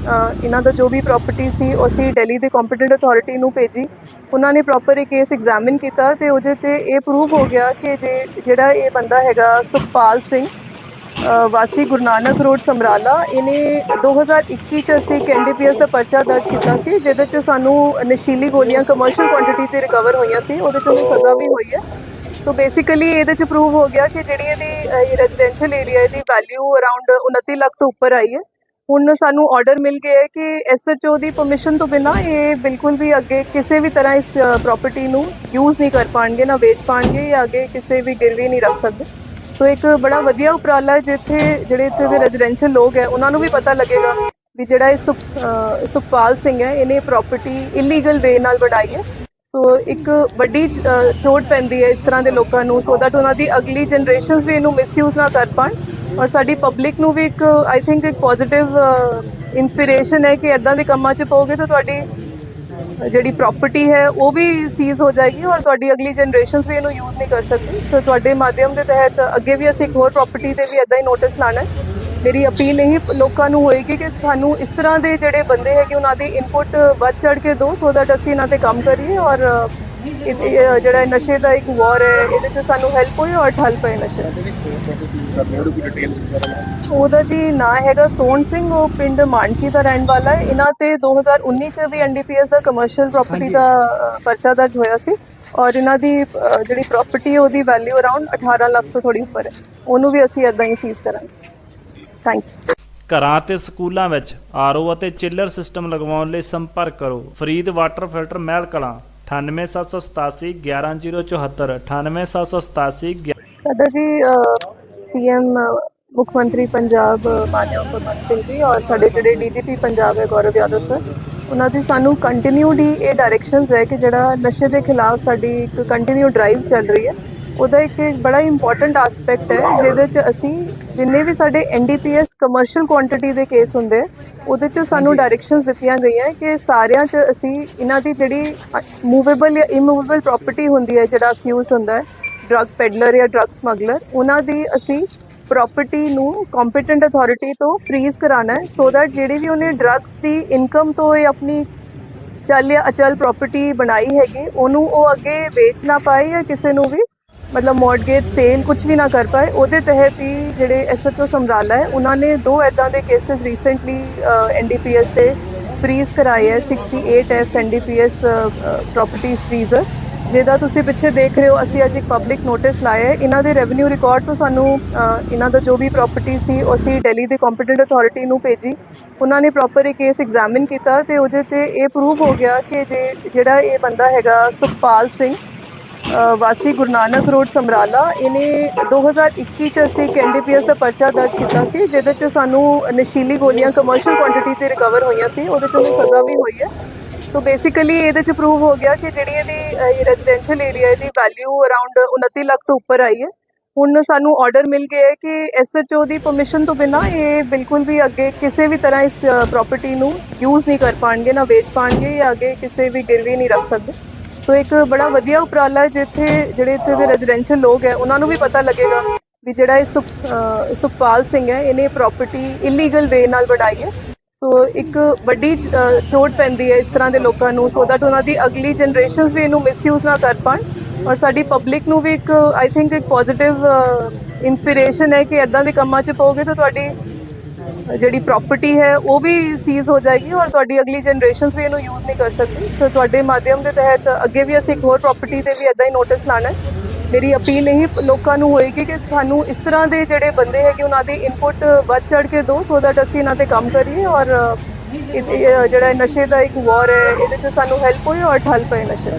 ਇਹਨਾਂ ਦਾ ਜੋ ਵੀ ਪ੍ਰਾਪਰਟੀ ਸੀ, ਉਹ ਅਸੀਂ ਦਿੱਲੀ ਦੇ ਕੰਪੀਟੈਂਟ ਅਥਾਰਟੀ ਨੂੰ ਭੇਜੀ। ਉਹਨਾਂ ਨੇ ਪ੍ਰੋਪਰ ਇਹ ਕੇਸ ਐਗਜ਼ਾਮਿਨ ਕੀਤਾ ਤੇ ਉਹਦੇ 'ਚ ਇਹ ਪ੍ਰੂਵ ਹੋ ਗਿਆ ਕਿ ਜੇ, ਜਿਹੜਾ ਇਹ ਬੰਦਾ ਹੈਗਾ ਸੁਖਪਾਲ ਸਿੰਘ ਵਾਸੀ ਗੁਰੂ ਨਾਨਕ ਰੋਡ, ਸਮਰਾਲਾ, ਇਹਨੇ 2021 ਚ ਅਸੀਂ ਇੱਕ ਐਨਡੀਪੀਐਸ ਦਾ ਪਰਚਾ ਦਰਜ ਕੀਤਾ ਸੀ, ਜਿਹਦੇ ਚ ਸਾਨੂੰ ਨਸ਼ੀਲੀ ਗੋਲੀਆਂ ਕਮਰਸ਼ੀਅਲ ਕੁਆਂਟੀਟੀ ਤੇ ਰਿਕਵਰ ਹੋਈਆਂ ਸੀ, ਉਹਦੇ ਚ ਉਹਨੂੰ ਸਜ਼ਾ ਵੀ ਹੋਈ ਹੈ। ਸੋ ਬੇਸਿਕਲੀ ਇਹਦੇ ਚ ਪ੍ਰੂਵ ਹੋ ਗਿਆ ਕਿ ਜਿਹੜੀ ਇਹਦੀ ਰੈਜ਼ੀਡੈਂਸ਼ੀਅਲ ਏਰੀਆ ਦੀ ਵੈਲਿਊ ਅਰਾਊਂਡ 29 ਲੱਖ ਤੋਂ ਉੱਪਰ ਆਈ ਹੈ। ਹੁਣ ਸਾਨੂੰ ਆਰਡਰ ਮਿਲ ਗਿਆ ਹੈ ਕਿ ਐਸਐਚਓ ਦੀ ਪਰਮਿਸ਼ਨ ਤੋਂ ਬਿਨਾ ਇਹ ਬਿਲਕੁਲ ਵੀ ਅੱਗੇ ਕਿਸੇ ਵੀ ਤਰ੍ਹਾਂ ਇਸ ਪ੍ਰਾਪਰਟੀ ਨੂੰ ਯੂਜ਼ ਨਹੀਂ ਕਰ ਪਾਣਗੇ, ਨਾ ਵੇਚ ਪਾਣਗੇ ਜਾਂ ਅੱਗੇ ਕਿਸੇ ਵੀ ਗਿਰਵੀ ਨਹੀਂ ਰੱਖ ਸਕਦੇ। ਸੋ ਇੱਕ ਬੜਾ ਵਧੀਆ ਉਪਰਾਲਾ ਜਿੱਥੇ ਜਿਹੜੇ ਇੱਥੇ ਦੇ ਰੈਜ਼ੀਡੈਂਸ਼ੀਅਲ ਲੋਕ ਹੈ, ਉਹਨਾਂ ਨੂੰ ਵੀ ਪਤਾ ਲੱਗੇਗਾ ਵੀ ਜਿਹੜਾ ਇਹ ਸੁਖ ਸੁਖਪਾਲ ਸਿੰਘ ਹੈ, ਇਹਨੇ ਪ੍ਰਾਪਰਟੀ ਇਲੀਗਲ ਵੇ ਨਾਲ ਬਣਾਈ ਹੈ। ਸੋ ਇੱਕ ਵੱਡੀ ਚ- ਚੋਟ ਪੈਂਦੀ ਹੈ ਇਸ ਤਰ੍ਹਾਂ ਦੇ ਲੋਕਾਂ ਨੂੰ ਸੋ ਦੈਟ ਉਹਨਾਂ ਦੀ ਅਗਲੀ ਜਨਰੇਸ਼ਨਸ ਵੀ ਇਹਨੂੰ ਮਿਸਯੂਜ਼ ਨਾ ਕਰ ਪਾਣ। ਔਰ ਸਾਡੀ ਪਬਲਿਕ ਨੂੰ ਵੀ ਇੱਕ ਆਈ ਥਿੰਕ ਇੱਕ ਪੋਜ਼ਿਟਿਵ ਇਨਸਪੀਰੇਸ਼ਨ ਹੈ ਕਿ ਇਦਾਂ ਦੇ ਕੰਮਾਂ 'ਚ ਪਾਓਗੇ ਤਾਂ ਤੁਹਾਡੀ ਜਿਹੜੀ ਪ੍ਰਾਪਰਟੀ ਹੈ ਉਹ ਵੀ ਸੀਜ਼ ਹੋ ਜਾਏਗੀ ਔਰ ਤੁਹਾਡੀ ਅਗਲੀ ਜਨਰੇਸ਼ਨਸ ਵੀ ਇਹਨੂੰ ਯੂਜ਼ ਨਹੀਂ ਕਰ ਸਕਦੀ। ਸੋ ਤੁਹਾਡੇ ਮਾਧਿਅਮ ਦੇ ਤਹਿਤ ਅੱਗੇ ਵੀ ਅਸੀਂ ਇੱਕ ਹੋਰ ਪ੍ਰਾਪਰਟੀ ਤੇ ਵੀ ਇਦਾਂ ਹੀ ਨੋਟਿਸ ਲਾਣਾ ਹੈ। ਮੇਰੀ ਅਪੀਲ ਇਹ ਲੋਕਾਂ ਨੂੰ ਹੋਏਗੀ ਕਿ ਸਾਨੂੰ ਇਸ ਤਰ੍ਹਾਂ ਦੇ ਜਿਹੜੇ ਬੰਦੇ ਹੈਗੇ ਉਹਨਾਂ ਦੀ ਇਨਪੁਟ ਵੱਧ ਚੜ ਕੇ ਦਿਓ ਸੋ ਦੈਟ ਅਸੀਂ ਇਹਨਾਂ ਤੇ ਕੰਮ ਕਰੀਏ ਔਰ ਜਿਹੜਾ ਨਸ਼ੇ ਦਾ ਇੱਕ ਵਾਰ ਹੈ ਇਹਦੇ 'ਚ ਸਾਨੂੰ ਹੈਲਪ ਹੋਏ ਔਰ ਠੱਲ ਪਏ ਨਸ਼ੇ। ਉਹਦੀ ਜੀ ਨਾਂ ਹੈਗਾ ਸੋਹਣ ਸਿੰਘ ਉਹ ਪਿੰਡ ਮਾਨਕੀ ਦਾ ਰਹਿਣ ਵਾਲਾ ਹੈ। ਇਹਨਾਂ ਤੇ 2019 ਚ ਵੀ ਐਨਡੀਪੀਐਸ ਦਾ ਕਮਰਸ਼ੀਅਲ ਪ੍ਰਾਪਰਟੀ ਦਾ ਪਰਚਾ ਦਰਜ ਹੋਇਆ ਸੀ ਔਰ ਇਹਨਾਂ ਦੀ ਜਿਹੜੀ ਪ੍ਰਾਪਰਟੀ ਹੈ ਉਹਦੀ ਵੈਲਿਊ ਅਰਾਊਂਡ 18 ਲੱਖ ਤੋਂ ਥੋੜੀ ਉੱਪਰ ਹੈ। ਉਹਨੂੰ ਵੀ ਅਸੀਂ ਇਦਾਂ ਹੀ ਸੀਜ਼ ਕਰਾਂਗੇ। ਥੈਂਕ ਯੂ ਘਰਾਂ ਤੇ ਸਕੂਲਾਂ ਵਿੱਚ ਆਰਓ ਅਤੇ ਚਿੱਲਰ ਸਿਸਟਮ ਲਗਵਾਉਣ ਲਈ ਸੰਪਰਕ ਕਰੋ। ਫਰੀਦ ਵਾਟਰ ਫਿਲਟਰ ਮਹਿਲ ਕਲਾਂ 98787 11074 98787 ਸਾਡਾ ਜੀ ਸੀਐਮ ਮੁੱਖ ਮੰਤਰੀ ਪੰਜਾਬ ਮਾਨਯੋਗ ਭਗਵੰਤ ਸਿੰਘ ਜੀ ਔਰ ਸਾਡੇ ਜਿਹੜੇ ਡੀਜੀਪੀ ਪੰਜਾਬ ਹੈ ਗੌਰਵ ਯਾਦਵ ਸਰ ਉਹਨਾਂ ਦੀ ਸਾਨੂੰ ਕੰਟੀਨਿਊਡੀ ਇਹ ਡਾਇਰੈਕਸ਼ਨਸ ਹੈ ਕਿ ਜਿਹੜਾ ਨਸ਼ੇ ਦੇ ਖਿਲਾਫ ਸਾਡੀ ਇੱਕ ਕੰਟੀਨਿਊ ਡਰਾਈਵ ਚੱਲ ਰਹੀ ਹੈ। ਉਹਦਾ ਇੱਕ ਬੜਾ ਇੰਪੋਰਟੈਂਟ ਐਸਪੈਕਟ ਹੈ ਜਿਹਦੇ 'ਚ ਅਸੀਂ ਜਿੰਨੇ ਵੀ ਸਾਡੇ ਐਨਡੀਪੀਐਸ ਕਮਰਸ਼ੀਅਲ ਕੁਆਂਟੀਟੀ ਦੇ ਕੇਸ ਹੁੰਦੇ ਉਹਦੇ 'ਚ ਸਾਨੂੰ ਡਾਇਰੈਕਸ਼ਨਸ ਦਿੱਤੀਆਂ ਗਈਆਂ ਕਿ ਸਾਰਿਆਂ 'ਚ ਅਸੀਂ ਇਹਨਾਂ ਦੀ ਜਿਹੜੀ ਮੂਵੇਬਲ ਜਾਂ ਇਮੂਵੇਬਲ ਪ੍ਰਾਪਰਟੀ ਹੁੰਦੀ ਹੈ ਜਿਹੜਾ ਅਕਿਊਜ਼ਡ ਹੁੰਦਾ ਹੈ ਡਰੱਗ ਪੈਡਲਰ ਜਾਂ ਡਰੱਗ ਸਮਗਲਰ ਉਹਨਾਂ ਦੀ ਅਸੀਂ ਪ੍ਰਾਪਰਟੀ ਨੂੰ ਕੰਪੀਟੈਂਟ ਅਥਾਰਟੀ ਤੋਂ ਫ੍ਰੀਜ਼ ਕਰਾਣਾ ਹੈ ਸੋ ਦੈਟ ਜਿਹੜੀ ਵੀ ਉਹਨੇ ਡਰੱਗਸ ਦੀ ਇਨਕਮ ਤੋਂ ਇਹ ਆਪਣੀ ਚੱਲ ਜਾਂ ਅਚਲ ਪ੍ਰਾਪਰਟੀ ਬਣਾਈ ਹੈਗੀ ਉਹਨੂੰ ਉਹ ਅੱਗੇ ਵੇਚ ਨਾ ਪਾਏ ਜਾਂ ਕਿਸੇ ਨੂੰ ਵੀ ਮਤਲਬ ਮੌਰਗੇਜ ਸੇਲ ਕੁਝ ਵੀ ਨਾ ਕਰ ਪਾਏ, ਉਹਦੇ ਤਹਿਤ ਹੀ ਜਿਹੜੇ ਐਸਐਚਓ ਸਮਰਾਲਾ ਹੈ, ਉਹਨਾਂ ਨੇ ਦੋ ਐਦਾਂ ਦੇ ਕੇਸਸ ਰੀਸੈਂਟਲੀ ਐਨਡੀਪੀਐਸ 'ਤੇ ਫ੍ਰੀਜ਼ ਕਰਾਏ ਹੈ 68 ਐਫ ਐਨਡੀਪੀਐਸ ਪ੍ਰਾਪਰਟੀ ਫ੍ਰੀਜ਼ਰ ਜਿਹਦਾ ਤੁਸੀਂ ਪਿੱਛੇ ਦੇਖ ਰਹੇ ਹੋ, ਅਸੀਂ ਅੱਜ ਇੱਕ ਪਬਲਿਕ ਨੋਟਿਸ ਲਾਇਆ ਹੈ। ਇਹਨਾਂ ਦੇ ਰੈਵਨਿਊ ਰਿਕਾਰਡ ਤੋਂ ਸਾਨੂੰ ਇਹਨਾਂ ਦਾ ਜੋ ਵੀ ਪ੍ਰਾਪਰਟੀ ਸੀ, ਉਹ ਅਸੀਂ ਦਿੱਲੀ ਦੇ ਕੰਪੀਟੈਂਟ ਅਥਾਰਟੀ ਨੂੰ ਭੇਜੀ। ਉਹਨਾਂ ਨੇ ਪ੍ਰੋਪਰ ਇਹ ਕੇਸ ਐਗਜ਼ਾਮਿਨ ਕੀਤਾ ਤੇ ਉਹਦੇ 'ਚ ਇਹ ਪ੍ਰੂਵ ਹੋ ਗਿਆ ਕਿ ਜੇ, ਜਿਹੜਾ ਇਹ ਬੰਦਾ ਹੈਗਾ ਸੁਖਪਾਲ ਸਿੰਘ ਵਾਸੀ ਗੁਰੂ ਨਾਨਕ ਰੋਡ ਸਮਰਾਲਾ ਇਹਨੇ 2021 ਚ ਅਸੀਂ ਇੱਕ ਐਨਡੀਪੀਐਸ ਦਾ ਪਰਚਾ ਦਰਜ ਕੀਤਾ ਸੀ ਜਿਹਦੇ ਚ ਸਾਨੂੰ ਨਸ਼ੀਲੀ ਗੋਲੀਆਂ ਕਮਰਸ਼ੀਅਲ ਕੁਆਂਟੀਟੀ ਤੇ ਰਿਕਵਰ ਹੋਈਆਂ ਸੀ ਉਹਦੇ ਚ ਉਹਨੂੰ ਸਜ਼ਾ ਵੀ ਹੋਈ ਹੈ। ਸੋ ਬੇਸਿਕਲੀ ਇਹਦੇ ਚ ਪ੍ਰੂਵ ਹੋ ਗਿਆ ਕਿ ਜਿਹੜੀ ਇਹਦੀ ਅ, ਰੈਜ਼ੀਡੈਂਸ਼ੀਅਲ ਏਰੀਆ ਦੀ ਵੈਲਿਊ ਅਰਾਊਂਡ 29 ਲੱਖ ਤੋਂ ਉੱਪਰ ਆਈ ਹੈ। ਹੁਣ ਸਾਨੂੰ ਆਰਡਰ ਮਿਲ ਗਿਆ ਹੈ ਕਿ ਐਸਐਚਓ ਦੀ ਪਰਮਿਸ਼ਨ ਤੋਂ ਬਿਨਾ ਇਹ ਬਿਲਕੁਲ ਵੀ ਅੱਗੇ ਕਿਸੇ ਵੀ ਤਰ੍ਹਾਂ ਇਸ ਪ੍ਰਾਪਰਟੀ ਨੂੰ ਯੂਜ਼ ਨਹੀਂ ਕਰ ਪਾਣਗੇ ਨਾ ਵੇਚ ਪਾਣਗੇ ਜਾਂ ਅੱਗੇ ਕਿਸੇ ਵੀ ਗਿਰਵੀ ਨਹੀਂ ਰੱਖ ਸਕਦੇ। ਸੋ ਇੱਕ ਬੜਾ ਵਧੀਆ ਉਪਰਾਲਾ ਜਿੱਥੇ ਜਿਹੜੇ ਇੱਥੇ ਦੇ ਰੈਜ਼ੀਡੈਂਸ਼ੀਅਲ ਲੋਕ ਹੈ, ਉਹਨਾਂ ਨੂੰ ਵੀ ਪਤਾ ਲੱਗੇਗਾ ਵੀ ਜਿਹੜਾ ਇਹ ਸੁਖ ਸੁਖਪਾਲ ਸਿੰਘ ਹੈ, ਇਹਨੇ ਪ੍ਰਾਪਰਟੀ ਇਲੀਗਲ ਵੇ ਨਾਲ ਬਣਾਈ ਹੈ। ਸੋ ਇੱਕ ਵੱਡੀ ਚ- ਚੋਟ ਪੈਂਦੀ ਹੈ ਇਸ ਤਰ੍ਹਾਂ ਦੇ ਲੋਕਾਂ ਨੂੰ ਸੋ ਦੈਟ ਉਹਨਾਂ ਦੀ ਅਗਲੀ ਜਨਰੇਸ਼ਨਸ ਵੀ ਇਹਨੂੰ ਮਿਸਯੂਜ਼ ਨਾ ਕਰ ਪਾਣ। ਔਰ ਸਾਡੀ ਪਬਲਿਕ ਨੂੰ ਵੀ ਇੱਕ ਆਈ ਥਿੰਕ ਇੱਕ ਪੋਜ਼ਿਟਿਵ ਇਨਸਪੀਰੇਸ਼ਨ ਹੈ ਕਿ ਇਦਾਂ ਦੇ ਕੰਮਾਂ 'ਚ ਪਾਓਗੇ ਤਾਂ ਤੁਹਾਡੀ ਜਿਹੜੀ ਪ੍ਰਾਪਰਟੀ ਹੈ, ਉਹ ਵੀ ਸੀਜ਼ ਹੋ ਜਾਏਗੀ ਔਰ ਤੁਹਾਡੀ ਅਗਲੀ ਜਨਰੇਸ਼ਨਸ ਵੀ ਇਹਨੂੰ ਯੂਜ਼ ਨਹੀਂ ਕਰ ਸਕਦੀ। ਸੋ ਤੁਹਾਡੇ ਮਾਧਿਅਮ ਦੇ ਤਹਿਤ ਅੱਗੇ ਵੀ ਅਸੀਂ ਇੱਕ ਹੋਰ ਪ੍ਰਾਪਰਟੀ ਤੇ ਵੀ ਇਦਾਂ ਹੀ ਨੋਟਿਸ ਲਾਣਾ ਮੇਰੀ ਅਪੀਲ ਇਹ ਲੋਕਾਂ ਨੂੰ ਹੋਏਗੀ ਕਿ ਤੁਹਾਨੂੰ ਇਸ ਤਰ੍ਹਾਂ ਦੇ ਜਿਹੜੇ ਬੰਦੇ ਹੈਗੇ, ਉਹਨਾਂ ਦੀ ਇਨਪੁਟ ਵੱਧ ਚੜ ਕੇ ਦਿਓ ਸੋ ਦੈਟ ਅਸੀਂ ਇਹਨਾਂ ਤੇ ਕੰਮ ਕਰੀਏ ਔਰ ਇਹ- ਜਿਹੜਾ ਨਸ਼ੇ ਦਾ ਇੱਕ ਵਾਰ ਹੈ ਇਹਦੇ 'ਚ ਸਾਨੂੰ ਹੈਲਪ ਹੋਏ ਔਰ ਠੱਲ ਪਏ ਨਸ਼ੇ?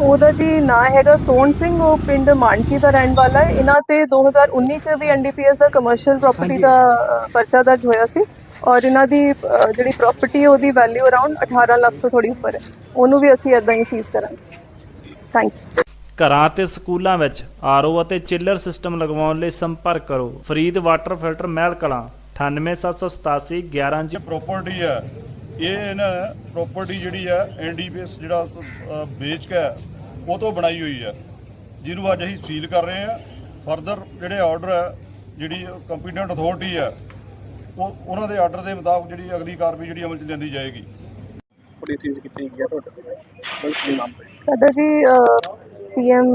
ਉਹਦੀ ਜੀ ਨਾਂ ਹੈਗਾ ਸੋਹਣ ਸਿੰਘ ਉਹ ਪਿੰਡ ਮਾਨਕੀ ਦਾ ਰਹਿਣ ਵਾਲਾ ਹੈ। ਇਹਨਾਂ ਤੇ 2019 ਚ ਵੀ ਐਨਡੀਪੀਐਸ ਦਾ ਕਮਰਸ਼ੀਅਲ ਪ੍ਰਾਪਰਟੀ ਦਾ ਪਰਚਾ ਦਰਜ ਹੋਇਆ ਸੀ ਔਰ ਇਹਨਾਂ ਦੀ ਜਿਹੜੀ ਪ੍ਰਾਪਰਟੀ ਉਹਦੀ ਵੈਲਿਊ ਅਰਾਊਂਡ 18 ਲੱਖ ਤੋਂ ਥੋੜੀ ਉੱਪਰ ਹੈ। ਉਹਨੂੰ ਵੀ ਅਸੀਂ ਇਦਾਂ ਹੀ ਸੀਜ਼ ਕਰਾਂਗੇ। ਥੈਂਕ ਯੂ ਘਰਾਂ ਤੇ ਸਕੂਲਾਂ ਵਿੱਚ ਆਰਓ ਅਤੇ ਚਿੱਲਰ ਸਿਸਟਮ ਲਗਵਾਉਣ ਲਈ ਸੰਪਰਕ ਕਰੋ। Farid water filter Mehal Kalan. 98787 11 ਇਹ ਪ੍ਰਾਪਰਟੀ ਹੈ। ਇਹ ਇਹਨਾਂ ਪ੍ਰਾਪਰਟੀ ਜਿਹੜੀ ਹੈ ਐਨਡੀਪੀਐਸ ਜਿਹੜਾ ਵੇਚ ਕੇ ਉਹ ਤੋਂ ਬਣਾਈ ਹੋਈ ਹੈ ਜਿਹਨੂੰ ਅੱਜ ਅਸੀਂ ਸੀਲ ਕਰ ਰਹੇ ਹਾਂ ਫਰਦਰ ਜਿਹੜੇ ਆਰਡਰ ਹੈ ਜਿਹੜੀ ਕੰਪੀਟੈਂਟ ਅਥਾਰਟੀ ਹੈ ਉਹ ਉਹਨਾਂ ਦੇ ਆਰਡਰ ਦੇ ਮੁਤਾਬਕ ਜਿਹੜੀ ਅਗਲੀ ਕਾਰਵਾਈ ਜਿਹੜੀ ਅਮਲ ਚ ਲਿਆਂਦੀ ਜਾਏਗੀ। ਬੜੀ ਸੀਜ਼ ਕੀਤੀ ਗਈ ਹੈ ਤੁਹਾਡੇ ਕੋਲ? ਬਲ ਕੀ ਨਾਮ ਹੈ? ਸਾਡਾ ਜੀ ਸੀਐਮ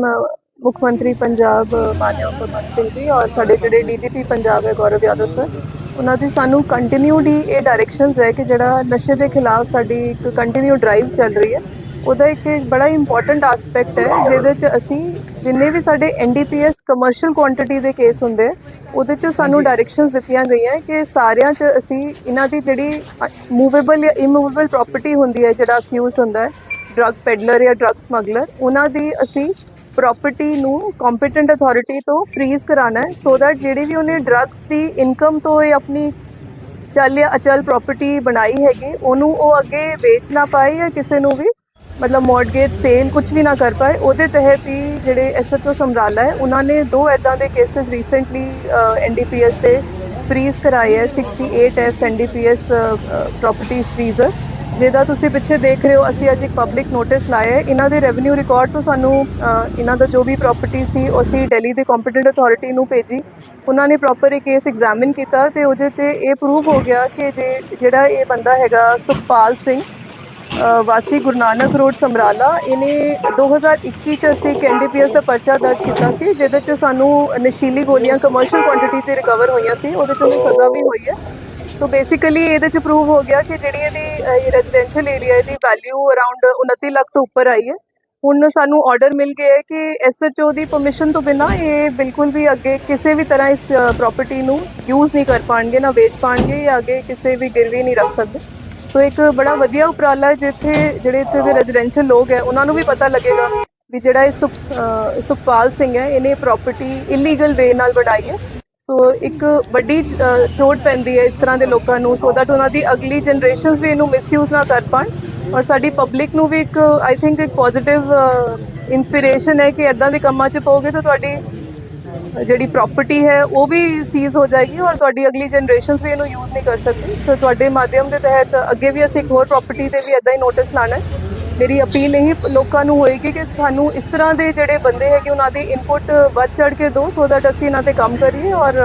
ਮੁੱਖ ਮੰਤਰੀ ਪੰਜਾਬ ਮਾਨਯੋਗ ਭਗਵੰਤ ਸਿੰਘ ਜੀ ਔਰ ਸਾਡੇ ਜਿਹੜੇ ਡੀਜੀਪੀ ਪੰਜਾਬ ਹੈ ਗੌਰਵ ਯਾਦਵ ਸਰ। ਉਹਨਾਂ ਦੀ ਸਾਨੂੰ ਕੰਟੀਨਿਊਡੀ ਇਹ ਡਾਇਰੈਕਸ਼ਨਸ ਹੈ ਕਿ ਜਿਹੜਾ ਨਸ਼ੇ ਦੇ ਖਿਲਾਫ ਸਾਡੀ ਇੱਕ ਕੰਟੀਨਿਊ ਡਰਾਈਵ ਚੱਲ ਰਹੀ ਹੈ। ਉਹਦਾ ਇੱਕ ਬੜਾ ਇੰਪੋਰਟੈਂਟ ਐਸਪੈਕਟ ਹੈ ਜਿਹਦੇ 'ਚ ਅਸੀਂ ਜਿੰਨੇ ਵੀ ਸਾਡੇ ਐਨਡੀਪੀਐਸ ਕਮਰਸ਼ੀਅਲ ਕੁਆਂਟੀਟੀ ਦੇ ਕੇਸ ਹੁੰਦੇ ਉਹਦੇ 'ਚ ਸਾਨੂੰ ਡਾਇਰੈਕਸ਼ਨਸ ਦਿੱਤੀਆਂ ਗਈਆਂ ਕਿ ਸਾਰਿਆਂ 'ਚ ਅਸੀਂ ਇਹਨਾਂ ਦੀ ਜਿਹੜੀ ਮੂਵੇਬਲ ਜਾਂ ਇਮੂਵੇਬਲ ਪ੍ਰਾਪਰਟੀ ਹੁੰਦੀ ਹੈ ਜਿਹੜਾ ਅਕਿਊਜ਼ਡ ਹੁੰਦਾ ਹੈ ਡਰੱਗ ਪੈਡਲਰ ਜਾਂ ਡਰੱਗ ਸਮਗਲਰ ਉਹਨਾਂ ਦੀ ਅਸੀਂ ਪ੍ਰਾਪਰਟੀ ਨੂੰ ਕੰਪੀਟੈਂਟ ਅਥਾਰਟੀ ਤੋਂ ਫ੍ਰੀਜ਼ ਕਰਾਣਾ ਹੈ ਸੋ ਦੈਟ ਜਿਹੜੀ ਵੀ ਉਹਨੇ ਡਰੱਗਸ ਦੀ ਇਨਕਮ ਤੋਂ ਇਹ ਆਪਣੀ ਚੱਲ ਜਾਂ ਅਚਲ ਪ੍ਰਾਪਰਟੀ ਬਣਾਈ ਹੈਗੀ, ਉਹਨੂੰ ਉਹ ਅੱਗੇ ਵੇਚ ਨਾ ਪਾਏ ਜਾਂ ਕਿਸੇ ਨੂੰ ਵੀ, ਮਤਲਬ ਮੌਰਗੇਜ ਸੇਲ ਕੁਝ ਵੀ ਨਾ ਕਰ ਪਾਏ, ਉਹਦੇ ਤਹਿਤ ਹੀ ਜਿਹੜੇ ਐਸਐਚਓ ਸਮਰਾਲਾ ਹੈ, ਉਹਨਾਂ ਨੇ ਦੋ ਐਦਾਂ ਦੇ ਕੇਸਸ ਰੀਸੈਂਟਲੀ ਐਨਡੀਪੀਐਸ ਤੇ ਫ੍ਰੀਜ਼ ਕਰਾਏ ਹੈ 68 ਐਫ ਐਨਡੀਪੀਐਸ ਪ੍ਰਾਪਰਟੀ ਫ੍ਰੀਜ਼ਰ ਜਿਹਦਾ ਤੁਸੀਂ ਪਿੱਛੇ ਦੇਖ ਰਹੇ ਹੋ, ਅਸੀਂ ਅੱਜ ਇੱਕ ਪਬਲਿਕ ਨੋਟਿਸ ਲਾਇਆ ਹੈ। ਇਹਨਾਂ ਦੇ ਰੈਵਨਿਊ ਰਿਕਾਰਡ ਤੋਂ ਸਾਨੂੰ ਇਹਨਾਂ ਦਾ ਜੋ ਵੀ ਪ੍ਰਾਪਰਟੀ ਸੀ, ਉਹ ਅਸੀਂ ਦਿੱਲੀ ਦੇ ਕੰਪੀਟੈਂਟ ਅਥਾਰਟੀ ਨੂੰ ਭੇਜੀ। ਉਹਨਾਂ ਨੇ ਪ੍ਰੋਪਰ ਇਹ ਕੇਸ ਐਗਜ਼ਾਮਿਨ ਕੀਤਾ ਤੇ ਉਹਦੇ 'ਚ ਇਹ ਪ੍ਰੂਵ ਹੋ ਗਿਆ ਕਿ ਜੇ, ਜਿਹੜਾ ਇਹ ਬੰਦਾ ਹੈਗਾ ਸੁਖਪਾਲ ਸਿੰਘ ਵਾਸੀ ਗੁਰੂ ਨਾਨਕ ਰੋਡ, ਸਮਰਾਲਾ, ਇਹਨੇ 2021 ਚ ਅਸੀਂ ਐਨਡੀਪੀਐਸ ਦਾ ਪਰਚਾ ਦਰਜ ਕੀਤਾ ਸੀ, ਜਿਹਦੇ ਚ ਸਾਨੂੰ ਨਸ਼ੀਲੀ ਗੋਲੀਆਂ ਕਮਰਸ਼ੀਅਲ ਕੁਆਂਟੀਟੀ ਤੇ ਰਿਕਵਰ ਹੋਈਆਂ ਸੀ, ਉਹਦੇ ਚ ਉਹਨੂੰ ਸਜ਼ਾ ਵੀ ਹੋਈ ਹੈ। ਸੋ ਬੇਸਿਕਲੀ ਇਹਦੇ ਚ ਪ੍ਰੂਵ ਹੋ ਗਿਆ ਕਿ ਜਿਹੜੀ ਇਹਦੀ ਰੈਜ਼ੀਡੈਂਸ਼ੀਅਲ ਏਰੀਆ ਦੀ ਵੈਲਿਊ ਅਰਾਊਂਡ 29 ਲੱਖ ਤੋਂ ਉੱਪਰ ਆਈ ਹੈ। ਹੁਣ ਸਾਨੂੰ ਆਰਡਰ ਮਿਲ ਗਿਆ ਹੈ ਕਿ ਐਸਐਚਓ ਦੀ ਪਰਮਿਸ਼ਨ ਤੋਂ ਬਿਨਾ ਇਹ ਬਿਲਕੁਲ ਵੀ ਅੱਗੇ ਕਿਸੇ ਵੀ ਤਰ੍ਹਾਂ ਇਸ ਪ੍ਰਾਪਰਟੀ ਨੂੰ ਯੂਜ਼ ਨਹੀਂ ਕਰ ਪਾਣਗੇ, ਨਾ ਵੇਚ ਪਾਣਗੇ ਜਾਂ ਅੱਗੇ ਕਿਸੇ ਵੀ ਗਿਰਵੀ ਨਹੀਂ ਰੱਖ ਸਕਦੇ। ਸੋ ਇੱਕ ਬੜਾ ਵਧੀਆ ਉਪਰਾਲਾ ਜਿੱਥੇ, ਜਿਹੜੇ ਇੱਥੇ ਦੇ ਰੈਜ਼ੀਡੈਂਸ਼ੀਅਲ ਲੋਕ ਹੈ, ਉਹਨਾਂ ਨੂੰ ਵੀ ਪਤਾ ਲੱਗੇਗਾ ਵੀ ਜਿਹੜਾ ਇਹ ਸੁਖ ਸੁਖਪਾਲ ਸਿੰਘ ਹੈ, ਇਹਨੇ ਪ੍ਰਾਪਰਟੀ ਇਲੀਗਲ ਵੇ ਨਾਲ ਬਣਾਈ ਹੈ। ਸੋ ਇੱਕ ਵੱਡੀ ਚੋਟ ਪੈਂਦੀ ਹੈ ਇਸ ਤਰ੍ਹਾਂ ਦੇ ਲੋਕਾਂ ਨੂੰ ਸੋ ਦੈਟ ਉਹਨਾਂ ਦੀ ਅਗਲੀ ਜਨਰੇਸ਼ਨਸ ਵੀ ਇਹਨੂੰ ਮਿਸਯੂਜ਼ ਨਾ ਕਰ ਪਾਣ। ਔਰ ਸਾਡੀ ਪਬਲਿਕ ਨੂੰ ਵੀ ਇੱਕ ਆਈ ਥਿੰਕ ਇੱਕ ਪੋਜ਼ਿਟਿਵ ਇਨਸਪੀਰੇਸ਼ਨ ਹੈ ਕਿ ਇਦਾਂ ਦੇ ਕੰਮਾਂ 'ਚ ਪਾਓਗੇ ਤਾਂ ਤੁਹਾਡੀ ਜਿਹੜੀ ਪ੍ਰਾਪਰਟੀ ਹੈ ਉਹ ਵੀ ਸੀਜ਼ ਹੋ ਜਾਏਗੀ ਔਰ ਤੁਹਾਡੀ ਅਗਲੀ ਜਨਰੇਸ਼ਨਸ ਵੀ ਇਹਨੂੰ ਯੂਜ਼ ਨਹੀਂ ਕਰ ਸਕਦੀ। ਸੋ ਤੁਹਾਡੇ ਮਾਧਿਅਮ ਦੇ ਤਹਿਤ ਅੱਗੇ ਵੀ ਅਸੀਂ ਇੱਕ ਹੋਰ ਪ੍ਰਾਪਰਟੀ ਤੇ ਵੀ ਇਦਾਂ ਹੀ ਨੋਟਿਸ ਲਾਣਾ ਹੈ। ਮੇਰੀ ਅਪੀਲ ਇਹ ਲੋਕਾਂ ਨੂੰ ਹੋਏਗੀ ਕਿ ਤੁਹਾਨੂੰ ਇਸ ਤਰ੍ਹਾਂ ਦੇ ਜਿਹੜੇ ਬੰਦੇ ਹੈਗੇ ਉਹਨਾਂ ਦੀ ਇਨਪੁਟ ਵੱਧ ਚੜ ਕੇ ਦਿਓ ਸੋ ਦੈਟ ਅਸੀਂ ਇਹਨਾਂ ਤੇ ਕੰਮ ਕਰੀਏ ਔਰ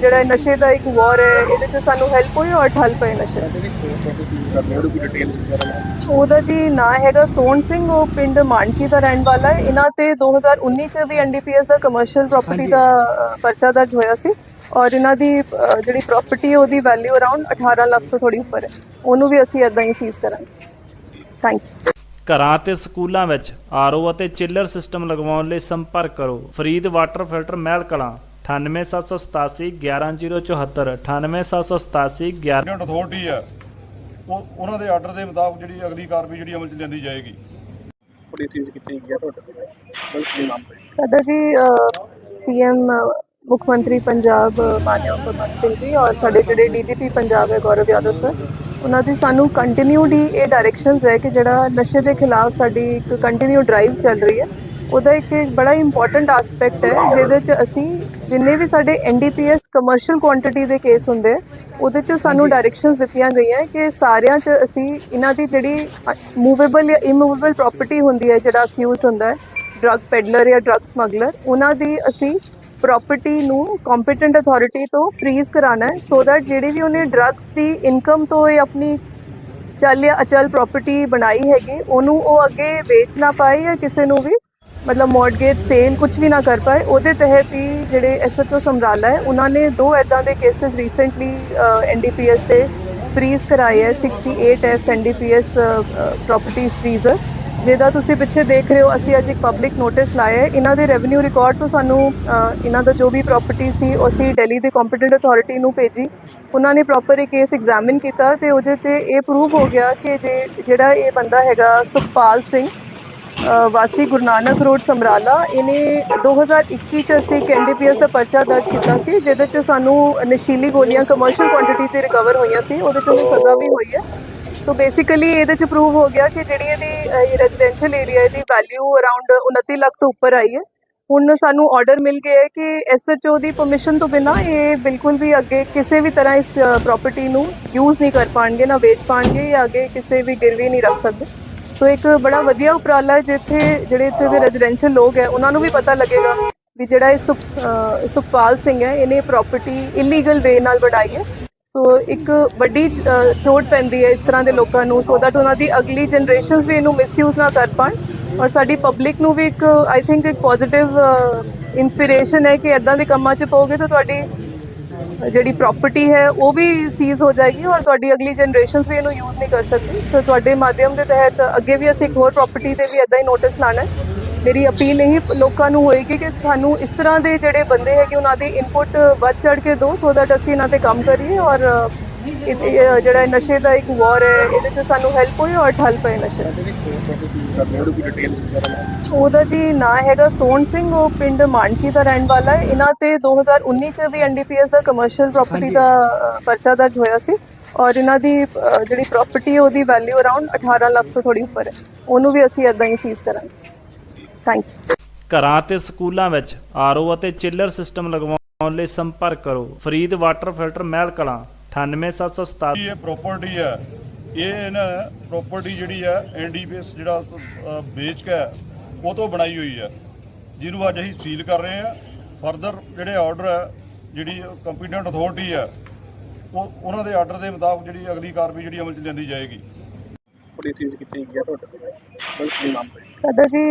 ਜਿਹੜਾ ਨਸ਼ੇ ਦਾ ਇੱਕ ਵਾਰ ਹੈ ਇਹਦੇ 'ਚ ਸਾਨੂੰ ਹੈਲਪ ਹੋਏ ਔਰ ਠੱਲ ਪਏ ਨਸ਼ੇ। ਉਹਦੀ ਜੀ ਨਾਂ ਹੈਗਾ ਸੋਹਣ ਸਿੰਘ ਉਹ ਪਿੰਡ ਮਾਨਕੀ ਦਾ ਰਹਿਣ ਵਾਲਾ ਹੈ। ਇਹਨਾਂ ਤੇ 2019 ਚ ਵੀ ਐਨਡੀਪੀਐਸ ਦਾ ਕਮਰਸ਼ੀਅਲ ਪ੍ਰਾਪਰਟੀ ਦਾ ਪਰਚਾ ਦਰਜ ਹੋਇਆ ਸੀ ਔਰ ਇਹਨਾਂ ਦੀ ਜਿਹੜੀ ਪ੍ਰਾਪਰਟੀ ਉਹਦੀ ਵੈਲਿਊ ਅਰਾਊਂਡ 18 ਲੱਖ ਤੋਂ ਥੋੜੀ ਉੱਪਰ ਹੈ। ਉਹਨੂੰ ਵੀ ਅਸੀਂ ਇਦਾਂ ਹੀ ਸੀਜ਼ ਕਰਾਂਗੇ। ਥੈਂਕ ਯੂ ਘਰਾਂ ਤੇ ਸਕੂਲਾਂ ਵਿੱਚ ਆਰਓ ਅਤੇ ਚਿੱਲਰ ਸਿਸਟਮ ਲਗਵਾਉਣ ਲਈ ਸੰਪਰਕ ਕਰੋ। Farid water filter Mehal Kalan 98787 11074 98787 11 competent authority ਹੈ ਉਹ ਉਹਨਾਂ ਦੇ ਆਰਡਰ ਦੇ ਮੁਤਾਬਕ ਜਿਹੜੀ ਅਗਲੀ ਕਾਰਵਾਈ ਜਿਹੜੀ ਅਮਲ ਚ ਲਿਆਂਦੀ ਜਾਏਗੀ। ਬੜੀ ਸੀਜ਼ ਕੀਤੀ ਗਈ ਹੈ ਤੁਹਾਡੇ ਸਾਡਾ ਜੀ ਸੀਐਮ ਮੁੱਖ ਮੰਤਰੀ ਪੰਜਾਬ ਮਾਨਯੋਗ ਭਗਵੰਤ ਸਿੰਘ ਜੀ ਔਰ ਸਾਡੇ ਜਿਹੜੇ ਡੀਜੀਪੀ ਪੰਜਾਬ ਹੈ ਗੌਰਵ ਯਾਦਵ ਸਰ। ਉਹਨਾਂ ਦੀ ਸਾਨੂੰ ਕੰਟੀਨਿਊਡੀ ਇਹ ਡਾਇਰੈਕਸ਼ਨਸ ਹੈ ਕਿ ਜਿਹੜਾ ਨਸ਼ੇ ਦੇ ਖਿਲਾਫ ਸਾਡੀ ਇੱਕ ਕੰਟੀਨਿਊ ਡਰਾਈਵ ਚੱਲ ਰਹੀ ਹੈ। ਉਹਦਾ ਇੱਕ ਬੜਾ ਇੰਪੋਰਟੈਂਟ ਐਸਪੈਕਟ ਹੈ ਜਿਹਦੇ 'ਚ ਅਸੀਂ ਜਿੰਨੇ ਵੀ ਸਾਡੇ ਐਨਡੀਪੀਐਸ ਕਮਰਸ਼ੀਅਲ ਕੁਆਂਟੀਟੀ ਦੇ ਕੇਸ ਹੁੰਦੇ ਉਹਦੇ 'ਚ ਸਾਨੂੰ ਡਾਇਰੈਕਸ਼ਨਸ ਦਿੱਤੀਆਂ ਗਈਆਂ ਕਿ ਸਾਰਿਆਂ 'ਚ ਅਸੀਂ ਇਹਨਾਂ ਦੀ ਜਿਹੜੀ ਮੂਵੇਬਲ ਜਾਂ ਇਮੂਵੇਬਲ ਪ੍ਰਾਪਰਟੀ ਹੁੰਦੀ ਹੈ ਜਿਹੜਾ ਅਕਿਊਜ਼ਡ ਹੁੰਦਾ ਹੈ ਡਰੱਗ ਪੈਡਲਰ ਜਾਂ ਡਰੱਗ ਸਮਗਲਰ ਉਹਨਾਂ ਦੀ ਅਸੀਂ ਪ੍ਰਾਪਰਟੀ ਨੂੰ ਕੰਪੀਟੈਂਟ ਅਥਾਰਟੀ ਤੋਂ ਫ੍ਰੀਜ਼ ਕਰਾਣਾ ਹੈ ਸੋ ਦੈਟ ਜਿਹੜੀ ਵੀ ਉਹਨੇ ਡਰੱਗਸ ਦੀ ਇਨਕਮ ਤੋਂ ਇਹ ਆਪਣੀ ਚੱਲ ਜਾਂ ਅਚਲ ਪ੍ਰਾਪਰਟੀ ਬਣਾਈ ਹੈਗੀ, ਉਹਨੂੰ ਉਹ ਅੱਗੇ ਵੇਚ ਨਾ ਪਾਏ ਜਾਂ ਕਿਸੇ ਨੂੰ ਵੀ, ਮਤਲਬ ਮੌਰਗੇਜ ਸੇਲ ਕੁਝ ਵੀ ਨਾ ਕਰ ਪਾਏ, ਉਹਦੇ ਤਹਿਤ ਹੀ ਜਿਹੜੇ ਐਸਐਚਓ ਸਮਰਾਲਾ ਹੈ, ਉਹਨਾਂ ਨੇ ਦੋ ਐਦਾਂ ਦੇ ਕੇਸਸ ਰੀਸੈਂਟਲੀ ਐਨਡੀਪੀਐਸ 'ਤੇ ਫ੍ਰੀਜ਼ ਕਰਾਏ ਹੈ 68 ਐਫ ਐਨਡੀਪੀਐਸ ਪ੍ਰਾਪਰਟੀ ਫ੍ਰੀਜ਼ਰ ਜਿਹਦਾ ਤੁਸੀਂ ਪਿੱਛੇ ਦੇਖ ਰਹੇ ਹੋ, ਅਸੀਂ ਅੱਜ ਇੱਕ ਪਬਲਿਕ ਨੋਟਿਸ ਲਾਇਆ ਹੈ। ਇਹਨਾਂ ਦੇ ਰੈਵਨਿਊ ਰਿਕਾਰਡ ਤੋਂ ਸਾਨੂੰ ਇਹਨਾਂ ਦਾ ਜੋ ਵੀ ਪ੍ਰਾਪਰਟੀ ਸੀ, ਉਹ ਅਸੀਂ ਦਿੱਲੀ ਦੇ ਕੰਪੀਟੈਂਟ ਅਥਾਰਟੀ ਨੂੰ ਭੇਜੀ। ਉਹਨਾਂ ਨੇ ਪ੍ਰੋਪਰ ਇਹ ਕੇਸ ਐਗਜ਼ਾਮਿਨ ਕੀਤਾ ਤੇ ਉਹਦੇ 'ਚ ਇਹ ਪ੍ਰੂਵ ਹੋ ਗਿਆ ਕਿ ਜੇ, ਜਿਹੜਾ ਇਹ ਬੰਦਾ ਹੈਗਾ ਸੁਖਪਾਲ ਸਿੰਘ ਵਾਸੀ ਗੁਰੂ ਨਾਨਕ ਰੋਡ, ਸਮਰਾਲਾ, ਇਹਨੇ 2021 ਚ ਅਸੀਂ ਇੱਕ ਐਨਡੀਪੀਐਸ ਦਾ ਪਰਚਾ ਦਰਜ ਕੀਤਾ ਸੀ, ਜਿਹਦੇ ਚ ਸਾਨੂੰ ਨਸ਼ੀਲੀ ਗੋਲੀਆਂ ਕਮਰਸ਼ੀਅਲ ਕੁਆਂਟੀਟੀ ਤੇ ਰਿਕਵਰ ਹੋਈਆਂ ਸੀ, ਉਹਦੇ ਚ ਉਹਨੂੰ ਸਜ਼ਾ ਵੀ ਹੋਈ ਹੈ। ਸੋ ਬੇਸਿਕਲੀ ਇਹਦੇ ਚ ਪ੍ਰੂਵ ਹੋ ਗਿਆ ਕਿ ਜਿਹੜੀ ਇਹਦੀ ਰੈਜ਼ੀਡੈਂਸ਼ੀਅਲ ਏਰੀਆ ਦੀ ਵੈਲਿਊ ਅਰਾਊਂਡ 29 ਲੱਖ ਤੋਂ ਉੱਪਰ ਆਈ ਹੈ। ਹੁਣ ਸਾਨੂੰ ਆਰਡਰ ਮਿਲ ਗਿਆ ਹੈ ਕਿ ਐਸਐਚਓ ਦੀ ਪਰਮਿਸ਼ਨ ਤੋਂ ਬਿਨਾ ਇਹ ਬਿਲਕੁਲ ਵੀ ਅੱਗੇ ਕਿਸੇ ਵੀ ਤਰ੍ਹਾਂ ਇਸ ਪ੍ਰਾਪਰਟੀ ਨੂੰ ਯੂਜ਼ ਨਹੀਂ ਕਰ ਪਾਣਗੇ, ਨਾ ਵੇਚ ਪਾਣਗੇ ਜਾਂ ਅੱਗੇ ਕਿਸੇ ਵੀ ਗਿਰਵੀ ਨਹੀਂ ਰੱਖ ਸਕਦੇ। ਸੋ ਇੱਕ ਬੜਾ ਵਧੀਆ ਉਪਰਾਲਾ ਹੈ ਜਿੱਥੇ ਜਿਹੜੇ ਇੱਥੇ ਦੇ ਰੈਜ਼ੀਡੈਂਸ਼ੀਅਲ ਲੋਕ ਹੈ, ਉਹਨਾਂ ਨੂੰ ਵੀ ਪਤਾ ਲੱਗੇਗਾ ਵੀ ਜਿਹੜਾ ਇਹ ਸੁਖ ਸੁਖਪਾਲ ਸਿੰਘ ਹੈ, ਇਹਨੇ ਪ੍ਰਾਪਰਟੀ ਇਲੀਗਲ ਵੇ ਨਾਲ ਬਣਾਈ ਹੈ। ਸੋ ਇੱਕ ਵੱਡੀ ਚ- ਪੈਂਦੀ ਹੈ ਇਸ ਤਰ੍ਹਾਂ ਦੇ ਲੋਕਾਂ ਨੂੰ ਸੋ ਦੈਟ ਉਹਨਾਂ ਦੀ ਅਗਲੀ ਜਨਰੇਸ਼ਨਸ ਵੀ ਇਹਨੂੰ ਮਿਸਯੂਜ਼ ਨਾ ਕਰ ਪਾਣ। ਔਰ ਸਾਡੀ ਪਬਲਿਕ ਨੂੰ ਵੀ ਇੱਕ ਆਈ ਥਿੰਕ ਇੱਕ ਪੋਜ਼ਿਟਿਵ ਇਨਸਪੀਰੇਸ਼ਨ ਹੈ ਕਿ ਇਦਾਂ ਦੇ ਕੰਮਾਂ 'ਚ ਪਾਓਗੇ ਤਾਂ ਤੁਹਾਡੀ ਜਿਹੜੀ ਪ੍ਰਾਪਰਟੀ ਹੈ, ਉਹ ਵੀ ਸੀਜ਼ ਹੋ ਜਾਏਗੀ ਔਰ ਤੁਹਾਡੀ ਅਗਲੀ ਜਨਰੇਸ਼ਨਸ ਵੀ ਇਹਨੂੰ ਯੂਜ਼ ਨਹੀਂ ਕਰ ਸਕਦੀ। ਸੋ ਤੁਹਾਡੇ ਮਾਧਿਅਮ ਦੇ ਤਹਿਤ ਅੱਗੇ ਵੀ ਅਸੀਂ ਇੱਕ ਹੋਰ ਪ੍ਰਾਪਰਟੀ ਤੇ ਵੀ ਇਦਾਂ ਹੀ ਨੋਟਿਸ ਲਾਣਾ ਹੈ। ਮੇਰੀ ਅਪੀਲ ਇਹ ਲੋਕਾਂ ਨੂੰ ਹੋਏਗੀ ਕਿ ਸਾਨੂੰ ਇਸ ਤਰ੍ਹਾਂ ਦੇ ਜਿਹੜੇ ਬੰਦੇ ਹੈਗੇ, ਉਹਨਾਂ ਦੀ ਇਨਪੁਟ ਵੱਧ ਚੜ ਕੇ ਦਿਓ ਸੋ ਦੈਟ ਅਸੀਂ ਇਹਨਾਂ ਤੇ ਕੰਮ ਕਰੀਏ ਔਰ ਇਹ- ਜਿਹੜਾ ਨਸ਼ੇ ਦਾ ਇੱਕ ਵਾਰ ਹੈ, ਇਹਦੇ 'ਚ ਸਾਨੂੰ ਹੈਲਪ ਹੋਏ ਔਰ ਠੱਲ ਪਏ ਨਸ਼ੇ। ਉਹਦਾ ਜੀ ਨਾਂ ਹੈਗਾ ਸੋਹਣ ਸਿੰਘ, ਉਹ ਪਿੰਡ ਮਾਨਕੀ ਦਾ ਰਹਿਣ ਵਾਲਾ ਹੈ। ਇਹਨਾਂ ਤੇ 2019 ਚ ਵੀ ਐਨਡੀਪੀਐਸ ਦਾ ਕਮਰਸ਼ੀਅਲ ਪ੍ਰਾਪਰਟੀ ਦਾ ਪਰਚਾ ਦਰਜ ਹੋਇਆ ਸੀ ਔਰ ਇਹਨਾਂ ਦੀ ਜਿਹੜੀ ਪ੍ਰਾਪਰਟੀ ਹੈ, ਉਹਦੀ ਵੈਲਿਊ ਅਰਾਊਂਡ 18 ਲੱਖ ਤੋਂ ਥੋੜੀ ਉੱਪਰ ਹੈ। ਉਹਨੂੰ ਵੀ ਅਸੀਂ ਇਦਾਂ ਹੀ ਸੀਜ਼ ਕਰਾਂਗੇ। ਥੈਂਕ ਯੂ ਘਰਾਂ ਤੇ ਸਕੂਲਾਂ ਵਿੱਚ ਆਰਓ ਅਤੇ ਚਿੱਲਰ ਸਿਸਟਮ ਲਗਵਾਉਣ ਲਈ ਸੰਪਰਕ ਕਰੋ। ਫਰੀਦ ਵਾਟਰ ਫਿਲਟਰ ਮਹਿਲ ਕਲਾਂ 98767 ਇਹ ਪ੍ਰਾਪਰਟੀ ਹੈ। ਇਹ ਇਹਨਾਂ ਪ੍ਰਾਪਰਟੀ ਜਿਹੜੀ ਹੈ ਐਨਡੀਪੀਐਸ ਜਿਹੜਾ ਵੇਚ ਕੇ ਉਹ ਤੋਂ ਬਣਾਈ ਹੋਈ ਹੈ। ਜਿਹਨੂੰ ਅੱਜ ਅਸੀਂ ਸੀਲ ਕਰ ਰਹੇ ਹਾਂ। ਫਰਦਰ ਜਿਹੜੇ ਆਰਡਰ ਹੈ ਜਿਹੜੀ ਕੰਪੀਟੈਂਟ ਅਥਾਰਟੀ ਹੈ ਉਹ ਉਹਨਾਂ ਦੇ ਆਰਡਰ ਦੇ ਮੁਤਾਬਕ ਜਿਹੜੀ ਅਗਲੀ ਕਾਰਵਾਈ ਜਿਹੜੀ ਅਮਲ ਚ ਲਿਆਂਦੀ ਜਾਏਗੀ। ਪ੍ਰੋਪਰਟੀ ਸੀਜ਼ ਕੀਤੀ ਗਈ ਹੈ ਤੁਹਾਡੇ ਕੋਲ? ਸਾਡਾ ਜੀ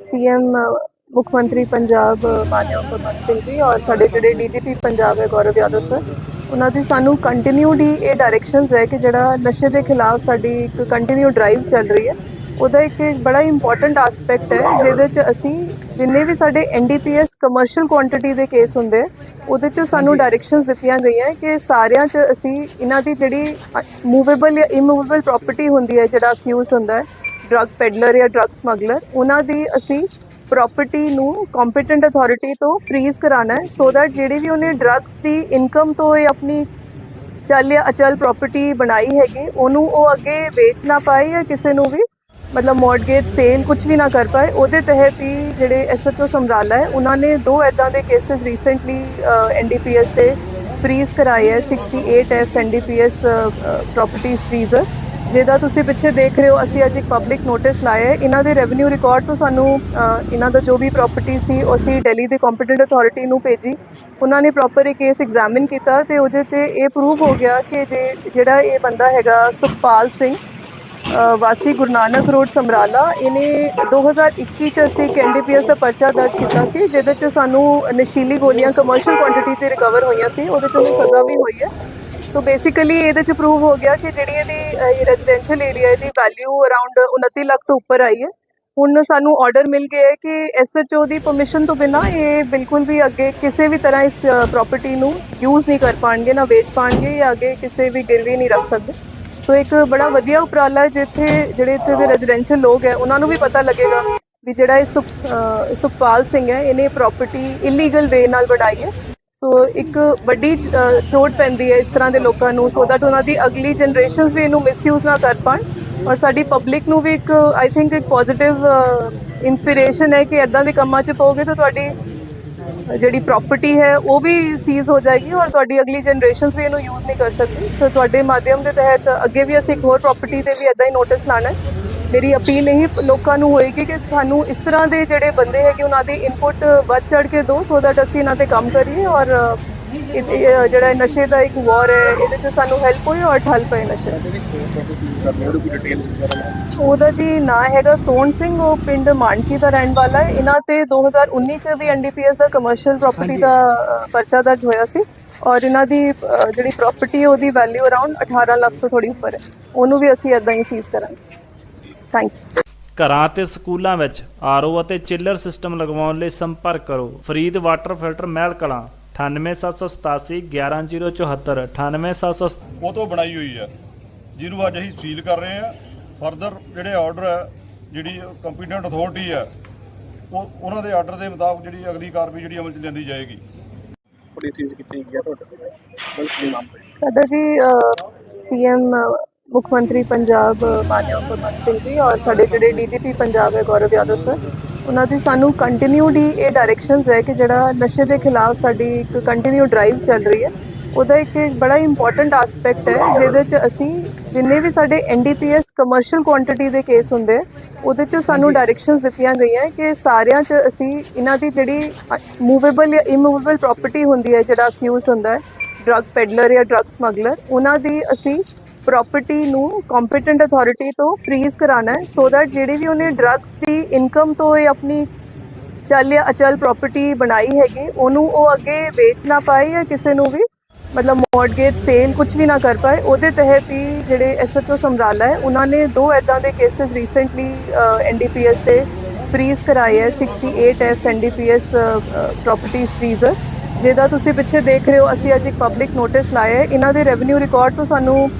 ਸੀਐਮ ਮੁੱਖ ਮੰਤਰੀ ਪੰਜਾਬ ਮਾਨਯੋਗ ਭਗਵੰਤ ਸਿੰਘ ਜੀ ਔਰ ਸਾਡੇ ਜਿਹੜੇ ਡੀਜੀਪੀ ਪੰਜਾਬ ਹੈ ਗੌਰਵ ਯਾਦਵ ਸਰ ਉਹਨਾਂ ਦੀ ਸਾਨੂੰ ਕੰਟੀਨਿਊਡ ਹੀ ਇਹ ਡਾਇਰੈਕਸ਼ਨਸ ਹੈ ਕਿ ਜਿਹੜਾ ਨਸ਼ੇ ਦੇ ਖਿਲਾਫ ਸਾਡੀ ਇੱਕ ਕੰਟੀਨਿਊ ਡਰਾਈਵ ਚੱਲ ਰਹੀ ਹੈ। ਉਹਦਾ ਇੱਕ ਬੜਾ ਇੰਪੋਰਟੈਂਟ ਐਸਪੈਕਟ ਹੈ ਜਿਹਦੇ 'ਚ ਅਸੀਂ ਜਿੰਨੇ ਵੀ ਸਾਡੇ ਐਨਡੀਪੀਐਸ ਕਮਰਸ਼ੀਅਲ ਕੁਆਂਟੀਟੀ ਦੇ ਕੇਸ ਹੁੰਦੇ ਉਹਦੇ 'ਚ ਸਾਨੂੰ ਡਾਇਰੈਕਸ਼ਨਸ ਦਿੱਤੀਆਂ ਗਈਆਂ ਕਿ ਸਾਰਿਆਂ 'ਚ ਅਸੀਂ ਇਹਨਾਂ ਦੀ ਜਿਹੜੀ ਮੂਵੇਬਲ ਜਾਂ ਇਮੂਵੇਬਲ ਪ੍ਰਾਪਰਟੀ ਹੁੰਦੀ ਹੈ ਜਿਹੜਾ ਅਕਿਊਜ਼ਡ ਹੁੰਦਾ ਹੈ ਡਰੱਗ ਪੈਡਲਰ ਜਾਂ ਡਰੱਗ ਸਮਗਲਰ ਉਹਨਾਂ ਦੀ ਅਸੀਂ ਪ੍ਰਾਪਰਟੀ ਨੂੰ ਕੰਪੀਟੈਂਟ ਅਥਾਰਟੀ ਤੋਂ ਫ੍ਰੀਜ਼ ਕਰਾਣਾ ਹੈ ਸੋ ਦੈਟ ਜਿਹੜੀ ਵੀ ਉਹਨੇ ਡਰੱਗਸ ਦੀ ਇਨਕਮ ਤੋਂ ਇਹ ਆਪਣੀ ਚੱਲ ਜਾਂ ਅਚਲ ਪ੍ਰਾਪਰਟੀ ਬਣਾਈ ਹੈਗੀ, ਉਹਨੂੰ ਉਹ ਅੱਗੇ ਵੇਚ ਨਾ ਪਾਏ ਜਾਂ ਕਿਸੇ ਨੂੰ ਵੀ, ਮਤਲਬ ਮੌਰਗੇਜ ਸੇਲ ਕੁਝ ਵੀ ਨਾ ਕਰ ਪਾਏ, ਉਹਦੇ ਤਹਿਤ ਹੀ ਜਿਹੜੇ ਐਸਐਚਓ ਸਮਰਾਲਾ ਹੈ, ਉਹਨਾਂ ਨੇ ਦੋ ਐਦਾਂ ਦੇ ਕੇਸਸ ਰੀਸੈਂਟਲੀ ਐਨਡੀਪੀਐਸ 'ਤੇ ਫ੍ਰੀਜ਼ ਕਰਾਏ ਹੈ 68 ਐਫ ਐਨਡੀਪੀਐਸ ਪ੍ਰਾਪਰਟੀ ਫ੍ਰੀਜ਼ਰ ਜਿਹਦਾ ਤੁਸੀਂ ਪਿੱਛੇ ਦੇਖ ਰਹੇ ਹੋ, ਅਸੀਂ ਅੱਜ ਇੱਕ ਪਬਲਿਕ ਨੋਟਿਸ ਲਾਇਆ ਹੈ। ਇਹਨਾਂ ਦੇ ਰੈਵਨਿਊ ਰਿਕਾਰਡ ਤੋਂ ਸਾਨੂੰ ਇਹਨਾਂ ਦਾ ਜੋ ਵੀ ਪ੍ਰਾਪਰਟੀ ਸੀ, ਉਹ ਅਸੀਂ ਦਿੱਲੀ ਦੇ ਕੰਪੀਟੈਂਟ ਅਥਾਰਟੀ ਨੂੰ ਭੇਜੀ। ਉਹਨਾਂ ਨੇ ਪ੍ਰੋਪਰ ਇਹ ਕੇਸ ਐਗਜ਼ਾਮਿਨ ਕੀਤਾ ਤੇ ਉਹਦੇ 'ਚ ਇਹ ਪ੍ਰੂਵ ਹੋ ਗਿਆ ਕਿ ਜੇ, ਜਿਹੜਾ ਇਹ ਬੰਦਾ ਹੈਗਾ ਸੁਖਪਾਲ ਸਿੰਘ ਵਾਸੀ ਗੁਰੂ ਨਾਨਕ ਰੋਡ, ਸਮਰਾਲਾ, ਇਹਨੇ 2021 ਚ ਅਸੀਂ ਇੱਕ ਐਨਡੀਪੀਐਸ ਦਾ ਪਰਚਾ ਦਰਜ ਕੀਤਾ ਸੀ, ਜਿਹਦੇ ਚ ਸਾਨੂੰ ਨਸ਼ੀਲੀ ਗੋਲੀਆਂ ਕਮਰਸ਼ੀਅਲ ਕੁਆਂਟੀਟੀ ਤੇ ਰਿਕਵਰ ਹੋਈਆਂ ਸੀ, ਉਹਦੇ ਚ ਉਹਨੂੰ ਸਜ਼ਾ ਵੀ ਹੋਈ ਹੈ। ਸੋ ਬੇਸਿਕਲੀ ਇਹਦੇ ਚ ਪ੍ਰੂਵ ਹੋ ਗਿਆ ਕਿ ਜਿਹੜੀ ਇਹਦੀ ਰੈਜ਼ੀਡੈਂਸ਼ੀਅਲ ਏਰੀਆ ਦੀ ਵੈਲਿਊ ਅਰਾਊਂਡ 29 ਲੱਖ ਤੋਂ ਉੱਪਰ ਆਈ ਹੈ। ਹੁਣ ਸਾਨੂੰ ਆਰਡਰ ਮਿਲ ਗਿਆ ਹੈ ਕਿ ਐਸਐਚਓ ਦੀ ਪਰਮਿਸ਼ਨ ਤੋਂ ਬਿਨਾ ਇਹ ਬਿਲਕੁਲ ਵੀ ਅੱਗੇ ਕਿਸੇ ਵੀ ਤਰ੍ਹਾਂ ਇਸ ਪ੍ਰਾਪਰਟੀ ਨੂੰ ਯੂਜ਼ ਨਹੀਂ ਕਰ ਪਾਣਗੇ, ਨਾ ਵੇਚ ਪਾਣਗੇ ਜਾਂ ਅੱਗੇ ਕਿਸੇ ਵੀ ਗਿਰਵੀ ਨਹੀਂ ਰੱਖ ਸਕਦੇ। ਸੋ ਇੱਕ ਬੜਾ ਵਧੀਆ ਉਪਰਾਲਾ ਜਿੱਥੇ ਜਿਹੜੇ ਇੱਥੇ ਦੇ ਰੈਜ਼ੀਡੈਂਸ਼ੀਅਲ ਲੋਕ ਹੈ, ਉਹਨਾਂ ਨੂੰ ਵੀ ਪਤਾ ਲੱਗੇਗਾ ਵੀ ਜਿਹੜਾ ਇਹ ਸੁਖ ਸੁਖਪਾਲ ਸਿੰਘ ਹੈ, ਇਹਨੇ ਪ੍ਰਾਪਰਟੀ ਇਲੀਗਲ ਵੇ ਨਾਲ ਬਣਾਈ ਹੈ। ਸੋ ਇੱਕ ਵੱਡੀ ਚੋਟ ਪੈਂਦੀ ਹੈ ਇਸ ਤਰ੍ਹਾਂ ਦੇ ਲੋਕਾਂ ਨੂੰ ਸੋ ਦੈਟ ਉਹਨਾਂ ਦੀ ਅਗਲੀ ਜਨਰੇਸ਼ਨਸ ਵੀ ਇਹਨੂੰ ਮਿਸਯੂਜ਼ ਨਾ ਕਰ ਪਾਣ। ਔਰ ਸਾਡੀ ਪਬਲਿਕ ਨੂੰ ਵੀ ਇੱਕ ਆਈ ਥਿੰਕ ਇੱਕ ਪੋਜ਼ਿਟਿਵ ਇਨਸਪੀਰੇਸ਼ਨ ਹੈ ਕਿ ਇਦਾਂ ਦੇ ਕੰਮਾਂ 'ਚ ਪਾਓਗੇ ਤਾਂ ਤੁਹਾਡੀ ਜਿਹੜੀ ਪ੍ਰਾਪਰਟੀ ਹੈ ਉਹ ਵੀ ਸੀਜ਼ ਹੋ ਜਾਏਗੀ ਔਰ ਤੁਹਾਡੀ ਅਗਲੀ ਜਨਰੇਸ਼ਨਸ ਵੀ ਇਹਨੂੰ ਯੂਜ਼ ਨਹੀਂ ਕਰ ਸਕਦੀ। ਸੋ ਤੁਹਾਡੇ ਮਾਧਿਅਮ ਦੇ ਤਹਿਤ ਅੱਗੇ ਵੀ ਅਸੀਂ ਇੱਕ ਹੋਰ ਪ੍ਰਾਪਰਟੀ ਤੇ ਵੀ ਇਦਾਂ ਹੀ ਨੋਟਿਸ ਲਾਣਾ ਹੈ। ਮੇਰੀ ਅਪੀਲ ਇਹ ਲੋਕਾਂ ਨੂੰ ਹੋਏਗੀ ਕਿ ਸਾਨੂੰ ਇਸ ਤਰ੍ਹਾਂ ਦੇ ਜਿਹੜੇ ਬੰਦੇ ਹੈਗੇ ਉਹਨਾਂ ਦੀ ਇਨਪੁਟ ਵੱਧ ਚੜ ਕੇ ਦਿਓ ਸੋ ਦੈਟ ਅਸੀਂ ਇਹਨਾਂ ਤੇ ਕੰਮ ਕਰੀਏ ਔਰ ਜਿਹੜਾ ਨਸ਼ੇ ਦਾ ਇੱਕ ਵਾਰ ਹੈ ਇਹਦੇ 'ਚ ਸਾਨੂੰ ਹੈਲਪ ਹੋਈ ਔਰ ਠੱਲ ਪਏ ਨਸ਼ੇ। ਉਹਦੀ ਜੀ ਨਾਂ ਹੈਗਾ ਸੋਹਣ ਸਿੰਘ ਉਹ ਪਿੰਡ ਮਾਨਕੀ ਦਾ ਰਹਿਣ ਵਾਲਾ ਹੈ। ਇਹਨਾਂ ਤੇ 2019 ਚ ਵੀ ਐਨਡੀਪੀਐਸ ਦਾ ਕਮਰਸ਼ੀਅਲ ਪ੍ਰਾਪਰਟੀ ਦਾ ਪਰਚਾ ਦਰਜ ਹੋਇਆ ਸੀ ਔਰ ਇਹਨਾਂ ਦੀ ਜਿਹੜੀ ਪ੍ਰਾਪਰਟੀ ਉਹਦੀ ਵੈਲਿਊ ਅਰਾਊਂਡ 18 ਲੱਖ ਤੋਂ ਥੋੜੀ ਉੱਪਰ ਹੈ। ਉਹਨੂੰ ਵੀ ਅਸੀਂ ਇਦਾਂ ਹੀ ਸੀਜ਼ ਕਰਾਂਗੇ। ਥੈਂਕ ਯੂ ਘਰਾਂ ਤੇ ਸਕੂਲਾਂ ਵਿੱਚ ਆਰਓ ਅਤੇ ਚਿੱਲਰ ਸਿਸਟਮ ਲਗਵਾਉਣ ਲਈ ਸੰਪਰਕ ਕਰੋ। ਫਰੀਦ ਵਾਟਰ ਫਿਲਟਰ ਮਹਿਲ ਕਲਾਂ 98787 11074 98787 ਉਹ ਤੋਂ ਬਣਾਈ ਹੋਈ ਹੈ ਜਿਹਨੂੰ ਅੱਜ ਅਸੀਂ ਸੀਲ ਕਰ ਰਹੇ ਹਾਂ। ਫਰਦਰ ਜਿਹੜੇ ਆਰਡਰ ਹੈ ਜਿਹੜੀ ਕੰਪੀਟੈਂਟ ਅਥਾਰਟੀ ਹੈ ਉਹ ਉਹਨਾਂ ਦੇ ਆਰਡਰ ਦੇ ਮੁਤਾਬਕ ਜਿਹੜੀ ਅਗਲੀ ਕਾਰਵਾਈ ਜਿਹੜੀ ਅਮਲ ਚ ਲਿਆਂਦੀ ਜਾਏਗੀ। ਸਾਡਾ ਜੀ ਸੀਐਮ ਮੁੱਖ ਮੰਤਰੀ ਪੰਜਾਬ ਮਾਨਯੋਗ ਭਗਵੰਤ ਸਿੰਘ ਜੀ ਔਰ ਸਾਡੇ ਜਿਹੜੇ ਡੀਜੀਪੀ ਪੰਜਾਬ ਹੈ ਗੌਰਵ ਯਾਦਵ ਸਰ ਉਹਨਾਂ ਦੀ ਸਾਨੂੰ ਕੰਟੀਨਿਊਡ ਹੀ ਇਹ ਡਾਇਰੈਕਸ਼ਨਸ ਹੈ ਕਿ ਜਿਹੜਾ ਨਸ਼ੇ ਦੇ ਖਿਲਾਫ ਸਾਡੀ ਇੱਕ ਕੰਟੀਨਿਊ ਡਰਾਈਵ ਚੱਲ ਰਹੀ ਹੈ। ਉਹਦਾ ਇੱਕ ਬੜਾ ਇੰਪੋਰਟੈਂਟ ਐਸਪੈਕਟ ਹੈ ਜਿਹਦੇ 'ਚ ਅਸੀਂ ਜਿੰਨੇ ਵੀ ਸਾਡੇ ਐਨਡੀਪੀਐਸ ਕਮਰਸ਼ੀਅਲ ਕੁਆਂਟੀਟੀ ਦੇ ਕੇਸ ਹੁੰਦੇ ਉਹਦੇ 'ਚ ਸਾਨੂੰ ਡਾਇਰੈਕਸ਼ਨਸ ਦਿੱਤੀਆਂ ਗਈਆਂ ਕਿ ਸਾਰਿਆਂ 'ਚ ਅਸੀਂ ਇਹਨਾਂ ਦੀ ਜਿਹੜੀ ਮੂਵੇਬਲ ਜਾਂ ਇਮੂਵੇਬਲ ਪ੍ਰਾਪਰਟੀ ਹੁੰਦੀ ਹੈ ਜਿਹੜਾ ਅਕਿਊਜ਼ਡ ਹੁੰਦਾ ਹੈ ਡਰੱਗ ਪੈਡਲਰ ਜਾਂ ਡਰੱਗ ਸਮਗਲਰ ਉਹਨਾਂ ਦੀ ਅਸੀਂ ਪ੍ਰਾਪਰਟੀ ਨੂੰ ਕੰਪੀਟੈਂਟ ਅਥਾਰਟੀ ਤੋਂ ਫ੍ਰੀਜ਼ ਕਰਾਣਾ ਹੈ ਸੋ ਦੈਟ ਜਿਹੜੀ ਵੀ ਉਹਨੇ ਡਰੱਗਸ ਦੀ ਇਨਕਮ ਤੋਂ ਇਹ ਆਪਣੀ ਚੱਲ ਜਾਂ ਅਚਲ ਪ੍ਰਾਪਰਟੀ ਬਣਾਈ ਹੈਗੀ, ਉਹਨੂੰ ਉਹ ਅੱਗੇ ਵੇਚ ਨਾ ਪਾਏ ਜਾਂ ਕਿਸੇ ਨੂੰ ਵੀ, ਮਤਲਬ ਮੌਰਗੇਜ ਸੇਲ ਕੁਝ ਵੀ ਨਾ ਕਰ ਪਾਏ, ਉਹਦੇ ਤਹਿਤ ਹੀ ਜਿਹੜੇ ਐਸਐਚਓ ਸਮਰਾਲਾ ਹੈ, ਉਹਨਾਂ ਨੇ ਦੋ ਐਦਾਂ ਦੇ ਕੇसेस ਰੀਸੈਂਟਲੀ ਐਨਡੀਪੀਐਸ ਤੇ ਫ੍ਰੀਜ਼ ਕਰਾਏ ਹੈ 68 ਐਫ ਐਨਡੀਪੀਐਸ ਪ੍ਰਾਪਰਟੀ ਫ੍ਰੀਜ਼ਰ ਜਿਹਦਾ ਤੁਸੀਂ ਪਿੱਛੇ ਦੇਖ ਰਹੇ ਹੋ, ਅਸੀਂ ਅੱਜ ਇੱਕ ਪਬਲਿਕ ਨੋਟਿਸ ਲਾਇਆ ਹੈ, ਇਹਨਾਂ ਦੇ ਰੈਵਨਿਊ ਰਿਕਾਰਡ ਤੋਂ ਸਾਨੂੰ